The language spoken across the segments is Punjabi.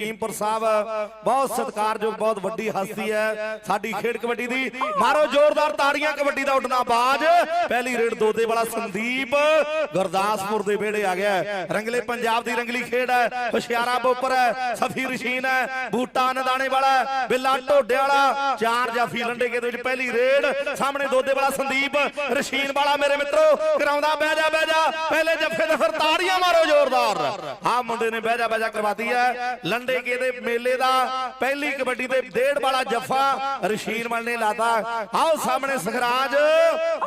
ਹਕੀਮਪੁਰ ਸਾਹਿਬ ਬਹੁਤ ਸਤਿਕਾਰਯੋਗ ਬਹੁਤ ਵੱਡੀ ਹਸਤੀ ਹੈ। ਸਾਡੀ ਖੇਡ ਕਬੱਡੀ ਦੀ ਮਾਰੋ ਜ਼ੋਰਦਾਰ ਤਾੜੀਆਂ ਕਬੱਡੀ ਦਾ ਉੱਡਣਾ ਬਾਜ। ਪਹਿਲੀ ਰੇਡ ਦੋਦੇ ਵਾਲਾ ਸੰਦੀਪ ਗੁਰਦਾਸਪੁਰ ਦੇ ਵਿਹੜੇ ਆ ਗਿਆ ਰੰਗਲੇ ਪੰਜਾਬ ਦੀ ਰੰਗਲੀ ਖੇਡ ਹੈ। ਹੁਸ਼ਿਆਰਾ ਬੋਪਰ ਹੈ ਸਫੀ ਰਸ਼ੀਨ ਹੈ ਬੂਟਾ ਨਦਾਣੇ ਵਾਲਾ ਹੈ, ਬਿੱਲਾ ਢੋਡੇ ਵਾਲਾ ਚਾਰ ਜਾਫੀ ਲੰਡੇਕੇ ਦੇ ਵਿੱਚ ਪਹਿਲੀ ਰੇਡ। ਸਾਹਮਣੇ ਦੋਦੇ ਵਾਲਾ ਸੰਦੀਪ ਰਸ਼ੀਨ ਵਾਲਾ ਮੇਰੇ ਮਿੱਤਰੋ ਕਰਾਉਂਦਾ ਬਹਿ ਜਾ ਬਹਿ ਜਾ। ਪਹਿਲੇ ਜੱਫੇ ਤੇ ਫਿਰ ਤਾੜੀਆਂ ਮਾਰੋ ਜ਼ੋਰਦਾਰ। ਆਹ ਮੁੰਡੇ ਨੇ ਬਹਿ ਜਾ ਬਹਿ ਜਾ ਕਰਵਾਤੀ ਹੈ। ਲੰਡੇਕੇ ਦੇ ਮੇਲੇ ਦਾ ਪਹਿਲੀ ਕਬੱਡੀ ਦੇ ਡੇਢ ਵਾਲਾ ਜੱਫਾ ਰਸ਼ੀਨ ਵਾਲ ਨੇ ਲਾਤਾ। ਆਓ ਸਾਹਮਣੇ ਸਖਰਾਜ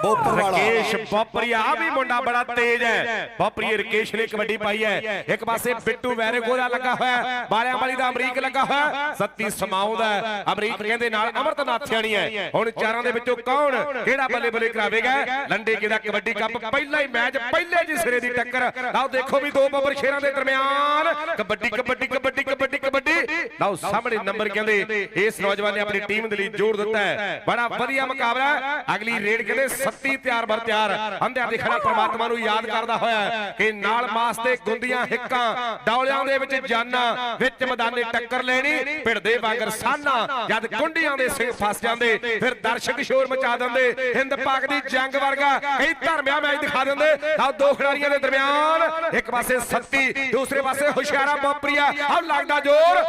ਬੋਪਰ ਵਾਲਾ। ਰਕੇਸ਼ ਬੋਪਰੀ ਆ ਵੀ ਮੁੰਡਾ ਬੜਾ ਤੇਜ਼ ਹੈ। ਬੋਪਰੀ ਰਕੇਸ਼ ਨੇ ਕਬੱਡੀ ਪਾਈ ਹੈ। ਇੱਕ ਪਾਸੇ ਬਿੱਟੂ ਵੈਰੇਗੋ ਦਾ ਲੱਗਾ ਹੋਇਆ ਹੈ, ਵਾਲੀ ਦਾ ਅਮਰੀਕ ਲੱਗਾ ਹੋਇਆ ਸੱਤੀ ਸਮਾਉ ਦਾ ਅਮਰੀਕ ਕਹਿੰਦੇ ਨਾਲ ਅਮਰਤਨਾਥ ਨਾਥਿਆਣੀ ਹੈ। ਹੁਣ ਚਾਰਾਂ ਦੇ ਵਿੱਚੋਂ ਕੌਣ ਕਿਹੜਾ ਬੱਲੇ ਬੱਲੇ ਕਰਾਵੇਗਾ? ਲੰਡੇ ਕੀ ਕਬੱਡੀ ਕੱਪ ਪਹਿਲਾ ਹੀ ਮੈਚ ਪਹਿਲੇ ਜੀ ਸਿਰੇ ਦੀ ਟੱਕਰ। ਆਓ ਦੇਖੋ ਵੀ ਦੋ ਬੱਬਰ ਸ਼ੇਰਾਂ ਦੇ ਦਰਮਿਆਨ। ਕਬੱਡੀ ਕਬੱਡੀ ਕਬੱਡੀ ਕਬੱਡੀ। ਕਬੱਡੀ ਲਓ ਸਾਹਮਣੇ ਨੰਬਰ ਕਹਿੰਦੇ, ਇਸ ਨੌਜਵਾਨ ਨੇ ਆਪਣੀ ਟੀਮ ਦੇ ਲਈ ਜੋੜ ਦਿੱਤਾ ਹੈ। ਬੜਾ ਵਧੀਆ ਮੁਕਾਬਲਾ ਅਗਲੀ ਰੇਡ ਕਹਿੰਦੇ, ਸੱਤੀ ਤਿਆਰ ਬਰ ਤਿਆਰ। ਅੰਧਿਆਂ ਦੇ ਖੜਾ ਪ੍ਰਮਾਤਮਾ ਨੂੰ ਯਾਦ ਕਰਦਾ ਹੋਇਆ ਕਿ ਨਾਲ ਮਾਸ ਤੇ ਗੁੰਦੀਆਂ, ਹਿੱਕਾਂ ਡੌਲਿਆਂ ਦੇ ਵਿੱਚ ਜਾਨਾਂ, ਵਿੱਚ ਮੈਦਾਨੇ ਟੱਕਰ ਲੈਣੀ, ਭਿੜਦੇ ਵਾਂਗਰ ਸਾਨਾ, ਜਦ ਕੁੰਡੀਆਂ ਦੇ ਸਿੰਘ ਫਸ ਜਾਂਦੇ, ਫਿਰ ਦਰਸ਼ਕ ਸ਼ੋਰ ਮਚਾ ਦਿੰਦੇ, ਹਿੰਦ ਪਾਕ ਦੀ ਜੰਗ ਵਰਗਾ ਕਈ ਧਰਮਿਆ ਮੈਚ ਦਿਖਾ ਦਿੰਦੇ। ਆ ਦੋ ਖਿਡਾਰੀਆਂ ਦੇ ਦਰਮਿਆਨ, ਇੱਕ ਪਾਸੇ ਸੱਤੀ, ਦੂਸਰੇ ਪਾਸੇ ਹੁਸ਼ਿਆਰਾ ਬੋਪਰੀਆ ਆ ਲੱਗਦਾ ਜ਼ੋਰ।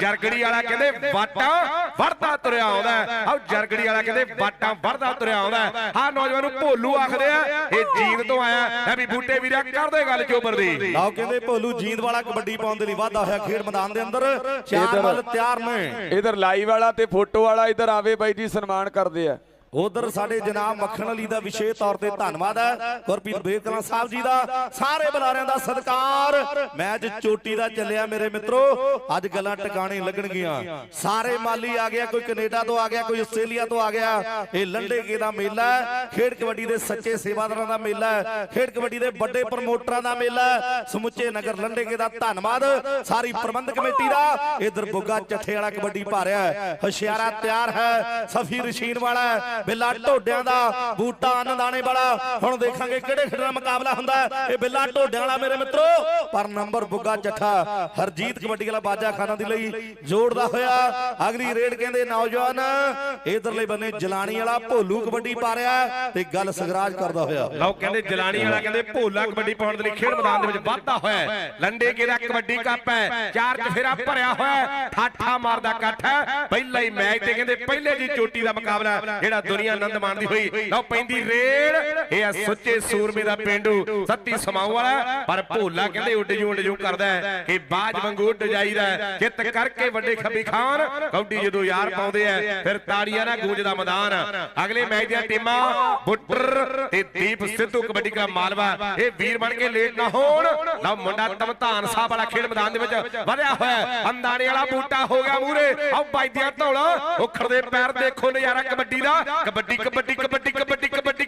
ਜਰਗੜੀ ਵਾਲਾ ਕਹਿੰਦੇ ਵਾਟਾਂ ਵੜਦਾ ਤੁਰਿਆ ਆਉਂਦਾ ਆ ਜਰਗੜੀ ਵਾਲਾ ਕਹਿੰਦੇ ਵਾਟਾਂ ਵੜਦਾ ਤੁਰਿਆ ਆਉਂਦਾ ਆ ਨੌਜਵਾਨ ਨੂੰ ਭੋਲੂ ਆਖਦੇ ਆ ਇਹ ਜੀਂਦ ਤੋਂ ਆਇਆ ਐ ਵੀ ਬੂਟੇ ਵੀਰਿਆ ਕਰਦੇ ਗੱਲ ਚੋਬਰ ਦੀ ਲਓ ਕਹਿੰਦੇ ਭੋਲੂ ਜੀਂਦ ਵਾਲਾ ਕਬੱਡੀ ਪਾਉਣ ਦੇ ਲਈ ਵਾਧਾ ਹੋਇਆ ਖੇਡ ਮੈਦਾਨ ਦੇ ਅੰਦਰ। ਚਾਰ ਵੱਲ ਤਿਆਰ ਨੇ। ਇਧਰ ਲਾਈਵ ਵਾਲਾ ਤੇ ਫੋਟੋ ਵਾਲਾ ਇਧਰ ਆਵੇ ਬਾਈ ਜੀ ਸਨਮਾਨ ਕਰਦੇ ਆ। ਉਧਰ ਸਾਡੇ ਜਨਾਬ ਮੱਖਣ ਅਲੀ ਦਾ ਵਿਸ਼ੇਸ਼ ਤੌਰ ਤੇ ਧੰਨਵਾਦ ਹੈ। ਗੁਰਪ੍ਰੀਤ ਬੇਕਲਾਂ ਸਾਹਿਬ ਜੀ ਦਾ ਸਾਰੇ ਬੁਲਾਰਿਆਂ ਦਾ ਸਤਿਕਾਰ। ਮੈਚ ਚੋਟੀ ਦਾ ਚੱਲਿਆ ਮੇਰੇ ਮਿੱਤਰੋ। ਅੱਜ ਗੱਲਾਂ ਟਿਕਾਣੇ ਲੱਗਣਗੀਆਂ। ਸਾਰੇ ਮਾਲੀ ਆ ਗਿਆ, ਕੋਈ ਕੈਨੇਡਾ ਤੋਂ ਆ ਗਿਆ, ਕੋਈ ਆਸਟ੍ਰੇਲੀਆ ਤੋਂ ਆ ਗਿਆ। ਇਹ ਲੰਡੇਕੇ ਦਾ ਮੇਲਾ ਹੈ। ਖੇਡ ਕਬੱਡੀ ਦੇ ਸੱਚੇ ਸੇਵਾਦਾਰਾਂ ਦਾ ਮੇਲਾ ਹੈ। ਖੇਡ ਕਬੱਡੀ ਦੇ ਵੱਡੇ ਪ੍ਰਮੋਟਰਾਂ ਦਾ ਮੇਲਾ ਹੈ। ਸਮੁੱਚੇ ਨਗਰ ਲੰਡੇਕੇ ਦਾ ਧੰਨਵਾਦ। ਸਾਰੀ ਪ੍ਰਬੰਧਕ ਕਮੇਟੀ ਦਾ। ਇਧਰ ਬੁੱਗਾ ਚੱਠੇ ਵਾਲਾ ਕਬੱਡੀ ਭਾਰਿਆ ਹੈ। ਹੁਸ਼ਿਆਰਾ ਤਿਆਰ ਹੈ। ਸਫੀ ਰਸ਼ੀਨ ਵਾਲਾ ਬਿੱਲਾ ਢੋਡਿਆਂ ਦਾ ਬੂਟਾ ਅਨਦਾਣੇ ਵਾਲਾ। ਹੁਣ ਦੇਖਾਂਗੇ ਕਿਹੜੇ ਖੇਡ ਦਾ ਮੁਕਾਬਲਾ ਹੁੰਦਾ ਹੈ। ਇਹ ਬਿੱਲਾ ਢੋਡਿਆਂ ਵਾਲਾ ਮੇਰੇ ਮਿੱਤਰੋ। ਪਰ ਨੰਬਰ ਬੁੱਗਾ ਚੱਠਾ ਹਰਜੀਤ ਕਬੱਡੀ ਵਾਲਾ ਬਾਜਾ ਖਾਨਾ ਦੇ ਲਈ ਜੋੜਦਾ ਹੋਇਆ। ਅਗਲੀ ਰੇਡ ਕਹਿੰਦੇ ਨੌਜਵਾਨ। ਇਧਰਲੇ ਬੰਨੇ ਜਲਾਣੀ ਵਾਲਾ ਭੋਲੂ ਕਬੱਡੀ ਪਾ ਰਿਹਾ ਤੇ ਗੱਲ ਸਗਰਾਜ ਕਰਦਾ ਹੋਇਆ। ਲਓ ਕਹਿੰਦੇ ਜਲਾਣੀ ਵਾਲਾ ਕਹਿੰਦੇ ਭੋਲਾ ਕਬੱਡੀ ਪਾਉਣ ਦੇ ਲਈ ਖੇਡ ਮੈਦਾਨ ਦੇ ਵਿੱਚ ਵਾਧਾ ਹੋਇਆ। ਲੰਡੇ ਕੇ ਦਾ ਕਬੱਡੀ ਕੱਪ ਹੈ? ਚਾਰ ਚਫੇਰਾ ਭਰਿਆ ਹੋਇਆ। ਠਾਠਾ ਮਾਰਦਾ ਇਕੱਠ ਹੈ। ਪਹਿਲਾ ਹੀ ਮੈਚ ਤੇ ਕਹਿੰਦੇ ਪਹਿਲੇ ਜੀ ਚੋਟੀ ਦਾ ਮੁਕਾਬਲਾ ਜਿਹੜਾ ਦੁਨੀਆ ਆਨੰਦ ਮਾਣਦੀ ਹੋਈ। ਲਓ ਪੈਂਦੀ ਰੇਡ ਇਹ ਆ ਸੁੱਚੇ ਸੂਰਮੇ ਦਾ ਪਿੰਡੂ ਸੱਤੀ ਸਮਾਉ ਵਾਲਾ ਪਰ ਭੋਲਾ ਕਹਿੰਦੇ ਉੱਡ ਜੂ ਉੱਡ ਜੂ ਕਰਦਾ ਕਿ ਬਾਜ ਵਾਂਗੂ ਉੱਡ ਜਾਈਦਾ। ਚਿੱਤ ਕਰਕੇ ਵੱਡੇ ਖੱਬੀ ਖਾਨ ਕੌਡੀ ਜਦੋਂ ਯਾਰ ਪਾਉਂਦੇ ਆ ਫਿਰ ਤਾੜੀਆਂ ਨਾਲ ਗੂੰਜਦਾ ਮੈਦਾਨ। ਅਗਲੇ ਮੈਚ ਦੀਆਂ ਟੀਮਾਂ ਬੁੱਟਰ ਤੇ ਦੀਪ ਸਿੱਧੂ ਕਬੱਡੀ ਦਾ ਮਾਲਵਾ। ਇਹ ਵੀਰ ਬਣ ਕੇ ਲੇਟ ਨਾ ਹੋਣ। ਲਓ ਮੁੰਡਾ ਤਮਤਾਨ ਸਾਹਿਬ ਵਾਲਾ ਖੇਡ ਮੈਦਾਨ ਦੇ ਵਿੱਚ ਵਧਿਆ ਹੋਇਆ। ਅੰਦਾਣੇ ਵਾਲਾ ਬੂਟਾ ਹੋ ਗਿਆ ਮੂਰੇ ਆਓ ਵੱਜਦਿਆਂ ਧੌਲਾ ਉਖੜ ਦੇ ਪੈਰ ਦੇਖੋ ਨਜ਼ਾਰਾ ਕਬੱਡੀ ਦਾ ਕਬੱਡੀ ਕਬੱਡੀ ਕਬੱਡੀ ਕਬੱਡੀ ਕਬੱਡੀ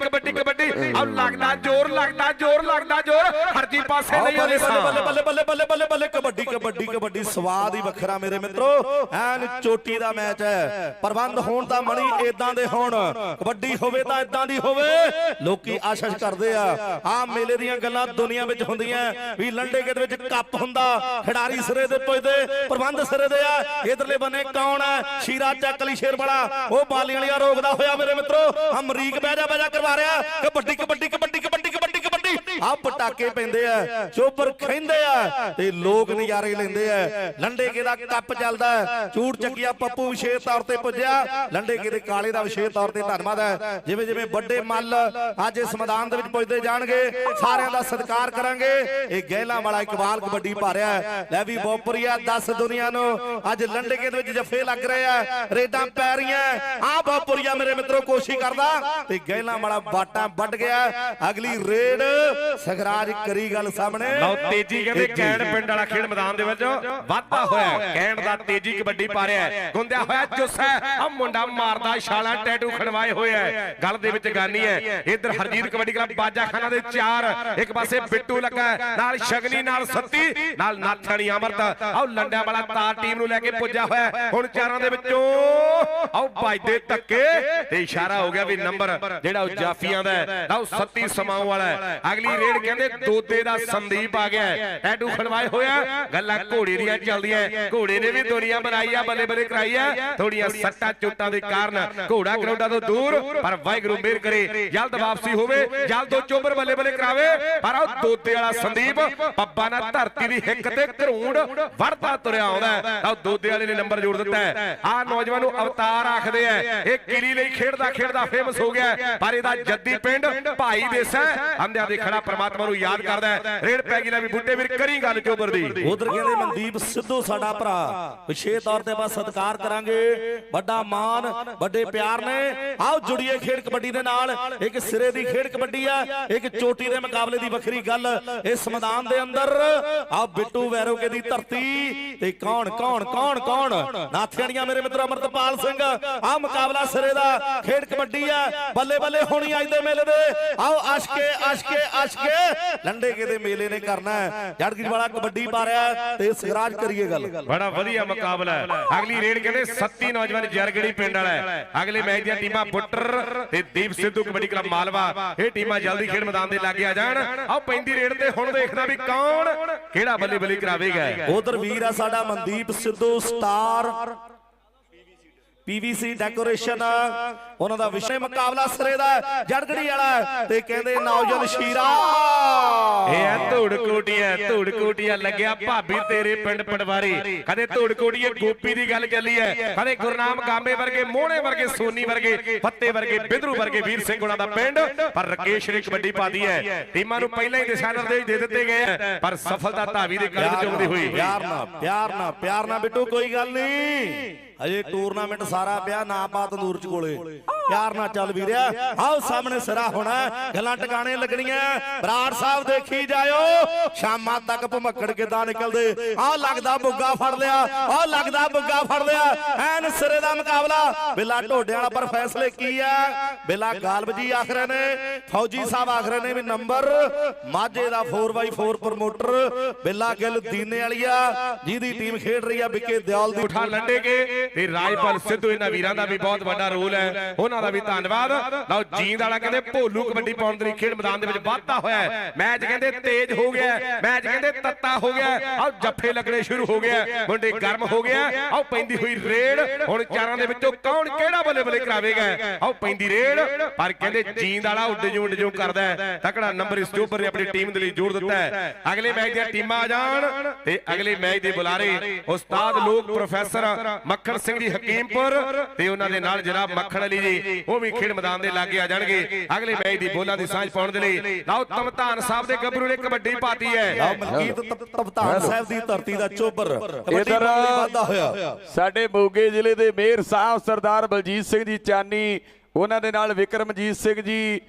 ਆਓ ਲੱਗਦਾ ਜ਼ੋਰ ਲੱਗਦਾ ਜ਼ੋਰ ਲੱਗਦਾ ਜ਼ੋਰ। ਹਰਜੀ ਪਾਸੇ ਨਹੀਂ ਬੱਲੇ ਆਉਂਦੇ ਬੱਲੇ ਬੱਲੇ ਬੱਲੇ ਬੱਲੇ ਬੱਲੇ ਬੱਲੇ ਕਬੱਡੀ ਕਬੱਡੀ ਕਬੱਡੀ ਸਵਾਦ ਹੀ ਵੱਖਰਾ ਮੇਰੇ ਮਿੱਤਰੋ। ਐਨ ਚੋਟੀ ਦਾ ਮੈਚ ਹੈ। ਪ੍ਰਬੰਧ ਹੋਣ ਤਾਂ ਮਣੀ ਇਦਾਂ ਦੇ ਹੋਣ। ਕਬੱਡੀ ਹੋਵੇ ਤਾਂ ਇਦਾਂ ਦੀ ਹੋਵੇ। ਲੋਕੀ ਆਸ਼ਿਸ਼ ਕਰਦੇ ਆ। ਆ ਮੇਲੇ ਦੀਆਂ ਗੱਲਾਂ ਦੁਨੀਆ ਵਿੱਚ ਹੁੰਦੀਆਂ। ਵੀ ਲੰਡੇਕੇ ਦੇ ਵਿੱਚ ਕੱਪ ਹੁੰਦਾ। ਖਿਡਾਰੀ ਸਿਰੇ ਦੇ ਪੁੱਜਦੇ ਪ੍ਰਬੰਧ ਸਿਰੇ ਦੇ ਆ। ਇਧਰਲੇ ਬੰਨੇ ਕੌਣ ਹੈ? ਸ਼ੀਰਾ ਚੱਕ ਲਈ ਸ਼ੇਰ ਵਾਲਾ ਉਹ ਬਾਲੀਆਂ ਵਾਲੀਆਂ ਰੋਕਦਾ ਹੋਇਆ ਮੇਰੇ ਮਿੱਤਰੋ। ਅਮਰੀਕ ਬਹਿ ਜਾ ਬਹਿ ਜਾ ਕਰਵਾ ਰਿਹਾ। ਕਬੱਡੀ ਕਬੱਡੀ ਕਬੱਡੀ। ਆ ਪਟਾਕੇ ਪੈਂਦੇ ਆ ਚੋਬਰ ਖੈਂਦੇ ਆ ਤੇ ਲੋਕ ਨਜ਼ਾਰੇ ਲੈਂਦੇ ਆ। ਲੰਡੇਕੇ ਦਾ ਕੱਪ ਚੱਲਦਾ। ਚੂੜ ਚੱਕੀਆ ਪੱਪੂ ਵਿਸ਼ੇਸ਼ ਤੌਰ ਤੇ ਪੁੱਜਿਆ। ਲੰਡੇਕੇ ਦੇ ਕਾਲੇ ਦਾ ਵਿਸ਼ੇਸ਼ ਤੌਰ ਤੇ ਧੰਨਵਾਦ ਹੈ। ਜਿਵੇਂ ਜਿਵੇਂ ਵੱਡੇ ਮੱਲ ਅੱਜ ਇਸ ਮੈਦਾਨ ਦੇ ਵਿੱਚ ਪੁੱਜਦੇ ਜਾਣਗੇ ਸਾਰਿਆਂ ਦਾ ਸਤਿਕਾਰ ਕਰਾਂਗੇ। ਇਹ ਗਹਿਲਾ ਵਾਲਾ ਇਕਬਾਲ ਕਬੱਡੀ ਪਾ ਰਿਹਾ ਲੈ ਵੀ ਬੋਪਰੀਆ 10 ਦੁਨੀਆ ਨੂੰ। ਅੱਜ ਲੰਡੇਕੇ ਦੇ ਵਿੱਚ ਜੱਫੇ ਲੱਗ ਰਹੇ ਆ। ਰੇਡਾਂ ਪੈ ਰਹੀਆਂ ਆ ਬੋਪਰੀਆ ਮੇਰੇ ਮਿੱਤਰੋ ਕੋਸ਼ਿਸ਼ ਕਰਦਾ। ਤੇ ਗਹਿਲਾ ਵਾਲਾ ਬਾਟਾਂ ਵੱਢ ਗਿਆ। ਅਗਲੀ ਰੇਡ ਸਗਰਾਜ ਕਰੀ ਗੱਲ ਸਾਹਮਣੇ। ਲਓ ਤੇਜੀ ਕਹਿੰਦੇ ਕੈਂਡ ਪਿੰਡ ਵਾਲਾ ਖੇਡ ਮੈਦਾਨ ਦੇ ਵਿੱਚ। ਵਾਧਾ ਹੋਇਆ। ਕੈਂਡ ਦਾ ਤੇਜੀ ਕਬੱਡੀ ਪਾ ਰਿਹਾ ਹੈ। ਗੁੰਦਿਆ ਹੋਇਆ ਜੁੱਸਾ ਆ ਮੁੰਡਾ ਮਾਰਦਾ ਛਾਲਾ ਟੈਟੂ ਖੜਵਾਏ ਹੋਇਆ ਹੈ। ਗਲ ਦੇ ਵਿੱਚ ਗਾਨੀ ਹੈ। ਇਧਰ ਹਰਜੀਤ ਕਬੱਡੀ ਕਲੱਬ ਬਾਜਾਖਾਨਾ ਦੇ ਚਾਰ। ਇੱਕ ਪਾਸੇ ਬਿੱਟੂ ਲੱਗਾ ਨਾਲ ਸ਼ਗਨੀ ਨਾਲ ਸੱਤੀ ਨਾਲ ਨਾਥਾਣੀ ਅਮਰਤ। ਆਓ ਲੰਡਿਆਂ ਵਾਲਾ ਤਾਰ ਟੀਮ ਨੂੰ ਲੈ ਕੇ ਪੁੱਜਿਆ ਹੋਇਆ। ਹੁਣ ਚਾਰਾਂ ਦੇ ਵਿੱਚੋਂ ਆਓ ਵੱਜਦੇ ਧੱਕੇ ਤੇ ਇਸ਼ਾਰਾ ਹੋ ਗਿਆ ਵੀ ਨੰਬਰ ਜਿਹੜਾ ਉਹ ਜਾਫੀਆਂ ਦਾ ਹੈ। ਲਓ ਸੱਤੀ ਸਮਾਉ ਵਾਲਾ ਹੈ। ਅਗਲੀ ਅਗਲੀ ਰੇਡ ਕਹਿੰਦੇ ਦੋਦੇ ਦਾ ਸੰਦੀਪ ਆ ਗਿਆ ਟੈਟੂ ਖੜਵਾਏ ਹੋਇਆ ਗੱਲਾਂ ਘੋੜੇ ਦੀਆਂ ਚੱਲਦੀਆਂ ਘੋੜੇ ਨੇ ਵੀ ਦੁਨੀਆ ਬਣਾਈ ਆ, ਬੱਲੇ ਬੱਲੇ ਕਰਾਈ ਆ। ਥੋੜੀਆਂ ਸੱਟਾਂ ਚੋਟਾਂ ਦੇ ਕਾਰਨ ਘੋੜਾ ਕਰੋਡਾ ਤੋਂ ਦੂਰ, ਪਰ ਵਾਹਿਗੁਰੂ ਮਿਹਰ ਕਰੇ। ਜਲਦ ਵਾਪਸੀ ਹੋਵੇ, ਜਲਦ ਉਹ ਚੋਬਰ ਬੱਲੇ ਬੱਲੇ ਕਰਾਵੇ। ਪਰ ਉਹ ਦੋਦੇ ਵਾਲਾ ਸੰਦੀਪ ਪੱਪਾ ਨਾਲ ਧਰਤੀ ਦੀ ਹਿੱਕ ਤੇ ਘਰੂੰਡ ਵੜਦਾ ਤੁਰਿਆ ਆਉਂਦਾ ਤਾਂ ਦੋਦੇ ਵਾਲੇ ਨੇ ਨੰਬਰ ਜੋੜ ਦਿੱਤਾ ਹੈ। ਆਹ ਨੌਜਵਾਨ ਨੂੰ ਅਵਤਾਰ ਆਖਦੇ ਆ ਇਹ ਕਿਲੀ ਲਈ ਖੇਡਦਾ ਖੇਡਦਾ ਫੇਮਸ ਹੋ ਗਿਆ ਪਰ ਇਹਦਾ ਜੱਦੀ ਪਿੰਡ ਭਾਈ ਦੇਸਾ ਅੰਧਿਆਂ ਦੇ ਖੜਾ ਪ੍ਰਮਾਤਮਾ ਨੂੰ ਯਾਦ ਕਰਦਾ ਹੈ। ਰੇਡ ਪੈ ਗਈ ਲੈ ਵੀ ਬੁੱਢੇ ਵੀਰ, ਕਰੀ ਗੱਲ ਚੋਬਰ ਦੀ? ਉਧਰ ਕਹਿੰਦੇ ਮਨਦੀਪ ਸਿੱਧੂ ਸਾਡਾ ਭਰਾ। ਵਿਸ਼ੇਸ਼ ਤੌਰ ਤੇ ਆਪਾਂ ਸਤਿਕਾਰ ਕਰਾਂਗੇ। ਵੱਡਾ ਮਾਨ, ਵੱਡੇ ਪਿਆਰ ਨੇ। ਆਓ ਜੁੜੀਏ ਖੇਡ ਕਬੱਡੀ ਦੇ ਨਾਲ। ਇੱਕ ਸਿਰੇ ਦੀ ਖੇਡ ਕਬੱਡੀ ਆ, ਇੱਕ ਚੋਟੀ ਦੇ ਮੁਕਾਬਲੇ ਦੀ ਵੱਖਰੀ ਗੱਲ ਇਸ ਮੈਦਾਨ ਦੇ ਅੰਦਰ। ਆਓ ਬਿੱਟੂ ਵੈਰੋਕੇ ਦੀ ਧਰਤੀ ਤੇ ਕੌਣ ਕੌਣ ਕੌਣ ਕੌਣ? ਨਾਥਿਆਣੀਆਂ ਮੇਰੇ ਮਿੱਤਰ ਅਮਰਤਪਾਲ ਸਿੰਘ। ਆਹ ਮੁਕਾਬਲਾ ਸਿਰੇ ਦਾ ਖੇਡ ਕਬੱਡੀ ਆ। ਬੱਲੇ ਬੱਲੇ ਹੋਣੀ ਅੱਜ ਦੇ ਮੇਲੇ ਦੇ। ਆਓ, ਆਸ਼ਕੇ ਆਸ਼ਕੇ ਆਸ਼ਕੇ। ਲੰਡੇ ਕੇ ਦੇ ਮੇਲੇ ਨੇ ਕਰਨਾ ਜੜਗਿਰ ਵਾਲਾ ਕਬੱਡੀ ਪਾ ਰਿਹਾ ਤੇ ਸਗਰਾਜ ਕਰੀਏ ਗੱਲ। ਬੜਾ ਵਧੀਆ ਮੁਕਾਬਲਾ ਹੈ। ਅਗਲੀ ਰੇਡ ਕਹਿੰਦੇ 37 ਨੌਜਵਾਨ ਜਰਗੜੀ ਪਿੰਡ ਵਾਲਾ ਅਗਲੇ ਮੈਚ ਦੀਆਂ ਟੀਮਾਂ ਬੁੱਟਰ ਤੇ ਦੀਪ ਸਿੱਧੂ ਕਬੱਡੀ ਕਲੱਬ ਮਾਲਵਾ। ਇਹ ਟੀਮਾਂ ਜਲਦੀ ਖੇਡ ਮੈਦਾਨ ਦੇ ਲਾਗੇ ਆ ਜਾਣ। ਆਓ ਪੈਂਦੀ ਰੇਡ ਤੇ ਹੁਣ ਦੇਖਦਾ ਵੀ ਕੌਣ ਕਿਹੜਾ ਬੱਲੇ ਬੱਲੇ ਕਰਾਵੇਗਾ। ਉਧਰ ਵੀਰ ਆ ਸਾਡਾ Mandeep Sidhu star. PVC decoration ਉਹਨਾਂ ਦਾ ਵਿਸ਼ੇ ਮੁਕਾਬਲਾ ਸਿਰੇ ਦਾ ਜੜਗੜੀ ਵਾਲਾ ਤੇ ਕਹਿੰਦੇ ਨੌਜਵਾਨ ਸ਼ੀਰਾ ਇਹ ਹੈ ਧੂੜ ਕੋਟੀਆ ਧੂੜ ਕੋਟੀਆ ਲੱਗਿਆ ਭਾਬੀ ਤੇਰੇ ਪਿੰਡ ਪਟਵਾਰੀ। ਕਦੇ ਧੂੜ ਕੋਟੀਏ ਗੋਪੀ ਦੀ ਗੱਲ ਚੱਲੀ ਹੈ। ਕਦੇ ਗੁਰਨਾਮ ਗਾਮੇ ਵਰਗੇ ਮੋਹਣੇ ਵਰਗੇ ਸੋਨੀ ਵਰਗੇ ਫੱਤੇ ਵਰਗੇ ਬਿਦਰੂ ਵਰਗੇ ਵੀਰ ਸਿੰਘ ਗੁਣਾ ਦਾ ਪਿੰਡ। ਪਰ ਰਕੇਸ਼ ਨੇ ਕਬੱਡੀ ਪਾਦੀ ਹੈ। ਟੀਮਾਂ ਨੂੰ ਪਹਿਲਾਂ ਹੀ ਦਿਸ਼ਾ ਨਿਰਦੇਸ਼ ਦੇ ਦਿੱਤੇ ਗਏ ਹੈ। ਪਰ ਸਫਲਤਾ ਧਾਵੀ ਦੇ ਕਦਮ ਚੁੰਮਦੀ ਹੋਈ। ਪਿਆਰ ਨਾਲ ਪਿਆਰ ਨਾਲ ਪਿਆਰ ਨਾਲ ਬਿੱਟੂ ਕੋਈ ਗੱਲ ਨਹੀਂ। ਅਜੇ ਟੂਰਨਾਮੈਂਟ ਸਾਰਾ ਪਿਆ ਨਾ ਪਾ ਤੰਦੂਰ ਚ ਕੋਲੇ ਪਿਆਰ ਨਾਲ ਚੱਲ ਵੀਰਿਆ ਆਓ ਸਾਹਮਣੇ ਸਿਰਾ ਹੋਣਾ ਗੱਲਾਂ ਟਿਕਾਣੇ ਲੱਗਣੀਆਂ ਬਰਾੜ ਸਾਹਿਬ ਦੇਖੀ ਜਾਇਓ। ਸ਼ਾਮਾਂ ਤੱਕ ਭਮੱਕੜ ਕਿਦਾਂ ਨਿਕਲਦੇ? ਆਹ ਲੱਗਦਾ ਬੁੱਗਾ ਫੜ ਲਿਆ। ਆਹ ਲੱਗਦਾ ਬੁੱਗਾ ਫੜ ਲਿਆ। ਐਨ ਸਿਰੇ ਦਾ ਮੁਕਾਬਲਾ। ਬਿੱਲਾ ਢੋਡੇ ਵਾਲਾ ਪਰ ਫੈਸਲੇ ਕੀ ਆ ਬਿੱਲਾ ਗਾਲਬ ਜੀ ਆਖ ਰਹੇ ਨੇ ਫੌਜੀ ਸਾਹਿਬ ਆਖ ਰਹੇ ਨੇ ਵੀ ਨੰਬਰ ਮਾਝੇ ਦਾ 4x4 ਪ੍ਰਮੋਟਰ ਬਿੱਲਾ ਗਿੱਲ ਦੀਨੇ ਵਾਲੀਆ ਜਿਹਦੀ ਟੀਮ ਖੇਡ ਰਹੀ ਆ ਵਿਕੇ ਦਿਆਲ ਦੀ ਉਠਾ ਲੰਡੇ ਕੇ ਤੇ ਰਾਜਪਾਲ ਸਿੱਧੂ ਇਹਨਾਂ ਵੀਰਾਂ ਦਾ ਵੀ ਬਹੁਤ ਵੱਡਾ ਰੋਲ ਹੈ। ਉਹਨਾਂ ਦਾ ਵੀ ਧੰਨਵਾਦ। ਲਓ ਜੀਂਦ ਵਾਲਾ ਕਹਿੰਦੇ ਭੋਲੂ ਕਬੱਡੀ ਪਾਉਣ ਦੇ ਲਈ ਖੇਡ ਮੈਦਾਨ ਦੇ ਵਿੱਚ ਵਾਧਾ ਹੋਇਆ ਮੈਚ ਕਹਿੰਦੇ ਤੇਜ਼ ਹੋ ਗਿਆ ਮੈਚ ਕਹਿੰਦੇ ਤੱਤਾ ਹੋ ਗਿਆ ਹੈ। ਆਓ ਜੱਫੇ ਲੱਗਣੇ ਸ਼ੁਰੂ ਹੋ ਗਿਆ ਮੁੰਡੇ ਗਰਮ ਹੋ ਗਿਆ ਹੈ। ਆਓ ਪੈਂਦੀ ਹੋਈ ਰੇਡ। ਹੁਣ ਚਾਰਾਂ ਦੇ ਵਿੱਚੋਂ ਕੌਣ ਕਿਹੜਾ ਬੱਲੇ ਬੱਲੇ ਕਰਾਵੇਗਾ? ਆਓ ਪੈਂਦੀ ਰੇਡ ਪਰ ਕਹਿੰਦੇ ਜੀਂਦ ਵਾਲਾ ਉੱਡ ਜੂ ਉੱਡ ਜੂ ਕਰਦਾ ਹੈ। ਤਕੜਾ ਨੰਬਰ ਇਸ ਚੋਬਰ ਨੇ ਆਪਣੀ ਟੀਮ ਦੇ ਲਈ ਜੋੜ ਦਿੱਤਾ ਹੈ। ਅਗਲੇ ਮੈਚ ਦੀਆਂ ਟੀਮਾਂ ਆ ਜਾਣ ਤੇ ਅਗਲੇ ਮੈਚ ਦੇ ਬੁਲਾਰੇ ਉਸਤਾਦ ਲੋਕ ਪ੍ਰੋਫੈਸਰ ਮੱਖਣ ਸਿੰਘ ਜੀ ਹਕੀਮਪੁਰ ਤੇ ਉਹਨਾਂ ਦੇ ਨਾਲ ਜਨਾਬ ਮੱਖਣ ਅਲੀ ਜੀ ਉਹ ਵੀ ਖੇਡ ਮੈਦਾਨ ਦੇ ਲਾਗੇ ਆ ਜਾਣਗੇ। ਅਗਲੇ ਮੈਚ ਦੀ ਬੋਲਾਂ ਦੀ ਸਾਂਝ ਪਾਉਣ ਦੇ ਲਈ। ਲਓ ਤਮਤਾਨ ਸਾਹਿਬ ਦੇ ਗੱਭਰੂ ਨੇ ਕਬੱਡੀ ਪਾਤੀ ਹੈ। ਮਲਕੀਤ ਤਪ- ਤਪਤਾਨ ਸਾਹਿਬ ਦੀ ਧਰਤੀ ਦਾ ਚੋਬਰ। ਕਬੱਡੀ ਵਾਧਾ ਹੋਇਆ। ਸਾਡੇ ਮੋਗੇ ਜ਼ਿਲ੍ਹੇ ਦੇ ਮੇਅਰ ਸਾਹਿਬ ਸਰਦਾਰ ਬਲਜੀਤ ਸਿੰਘ ਜੀ ਚਾਨੀ ਉਹਨਾਂ ਦੇ ਨਾਲ ਵਿਕਰਮਜੀਤ ਸਿੰਘ ਜੀ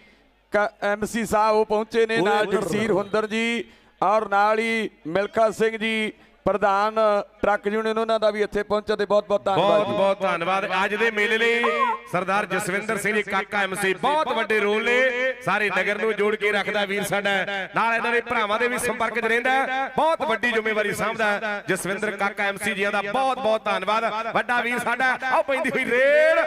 ਐਮਸੀ ਸਾਹਿਬ ਉਹ ਪਹੁੰਚੇ ਨੇ ਨਾਲ। ਜਗਸੀਰ ਹੁੰਦਰ ਜੀ ਔਰ ਨਾਲ ਹੀ ਮਿਲਖਾ ਸਿੰਘ ਜੀ ਪ੍ਰਧਾਨ ਟਰੱਕ ਯੂਨੀਅਨ ਉਹਨਾਂ ਦਾ ਵੀ ਇੱਥੇ ਪਹੁੰਚਣ ਤੇ ਬਹੁਤ ਬਹੁਤ ਧੰਨਵਾਦ ਬਹੁਤ। ਬਹੁਤ ਧੰਨਵਾਦ ਅੱਜ ਦੇ ਮੇਲੇ ਲਈ ਸਰਦਾਰ ਜਸਵਿੰਦਰ ਸਿੰਘ ਜੀ ਕਾਕਾ ਐਮਸੀ ਬਹੁਤ ਵੱਡੇ ਰੋਲ ਨੇ ਸਾਰੇ ਨਗਰ ਨੂੰ ਜੋੜ ਕੇ ਰੱਖਦਾ ਵੀਰ ਸਾਡਾ ਨਾਲ ਇਹਨਾਂ ਦੇ ਭਰਾਵਾਂ ਦੇ ਵੀ ਸੰਪਰਕ 'ਚ ਰਹਿੰਦਾ। ਬਹੁਤ ਵੱਡੀ ਜ਼ਿੰਮੇਵਾਰੀ ਸਾਂਭਦਾ। ਜਸਵਿੰਦਰ ਕਾਕਾ ਐਮਸੀ ਜੀ ਦਾ ਬਹੁਤ ਬਹੁਤ ਧੰਨਵਾਦ ਵੱਡਾ ਵੀਰ ਸਾਡਾ ਆਹ ਪੈਂਦੀ ਹੋਈ ਰੇਡ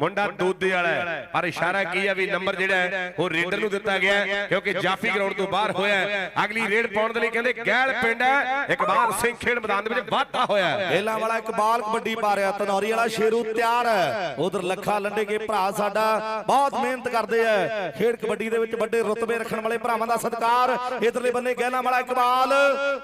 ਮੁੰਡਾ ਦੋਦੇ ਵਾਲਾ। ਪਰ ਇਸ਼ਾਰਾ ਕੀ ਹੈ ਵੀ ਨੰਬਰ ਜਿਹੜਾ ਉਹ ਰੇਡਰ ਨੂੰ ਦਿੱਤਾ ਗਿਆ ਕਿਉਂਕਿ ਜਾਫੀ ਗਰਾਊਂਡ ਤੋਂ ਬਾਹਰ ਹੋਇਆ। ਅਗਲੀ ਰੇਡ ਪਾਉਣ ਦੇ ਲਈ ਕਹਿੰਦੇ ਗੈਲ ਪਿੰਡ ਹੈ ਇਕਬਾਲ ਸਿੰਘ ਖੇਡ ਮੈਦਾਨ ਦੇ ਵਿੱਚ ਵਾਧਾ ਹੋਇਆ ਹੈ। ਢੇਲਾ ਵਾਲਾ ਇਕਬਾਲ ਕਬੱਡੀ ਪਾ ਰਿਹਾ। ਤਨੌਰੀ ਵਾਲਾ ਸ਼ੇਰੂ ਤਿਆਰ ਹੈ। ਉਧਰ ਲੱਖਾ ਲੰਡੇ ਕੇ ਭਰਾ ਸਾਡਾ ਬਹੁਤ ਮਿਹਨਤ ਕਰਦੇ ਆ। ਖੇਡ ਕਬੱਡੀ ਦੇ ਵਿੱਚ ਵੱਡੇ ਰੁਤਬੇ ਰੱਖਣ ਵਾਲੇ ਭਰਾਵਾਂ ਦਾ ਸਤਿਕਾਰ। ਇਧਰਲੇ ਬੰਨੇ ਗਹਿਲਾ ਵਾਲਾ ਇਕਬਾਲ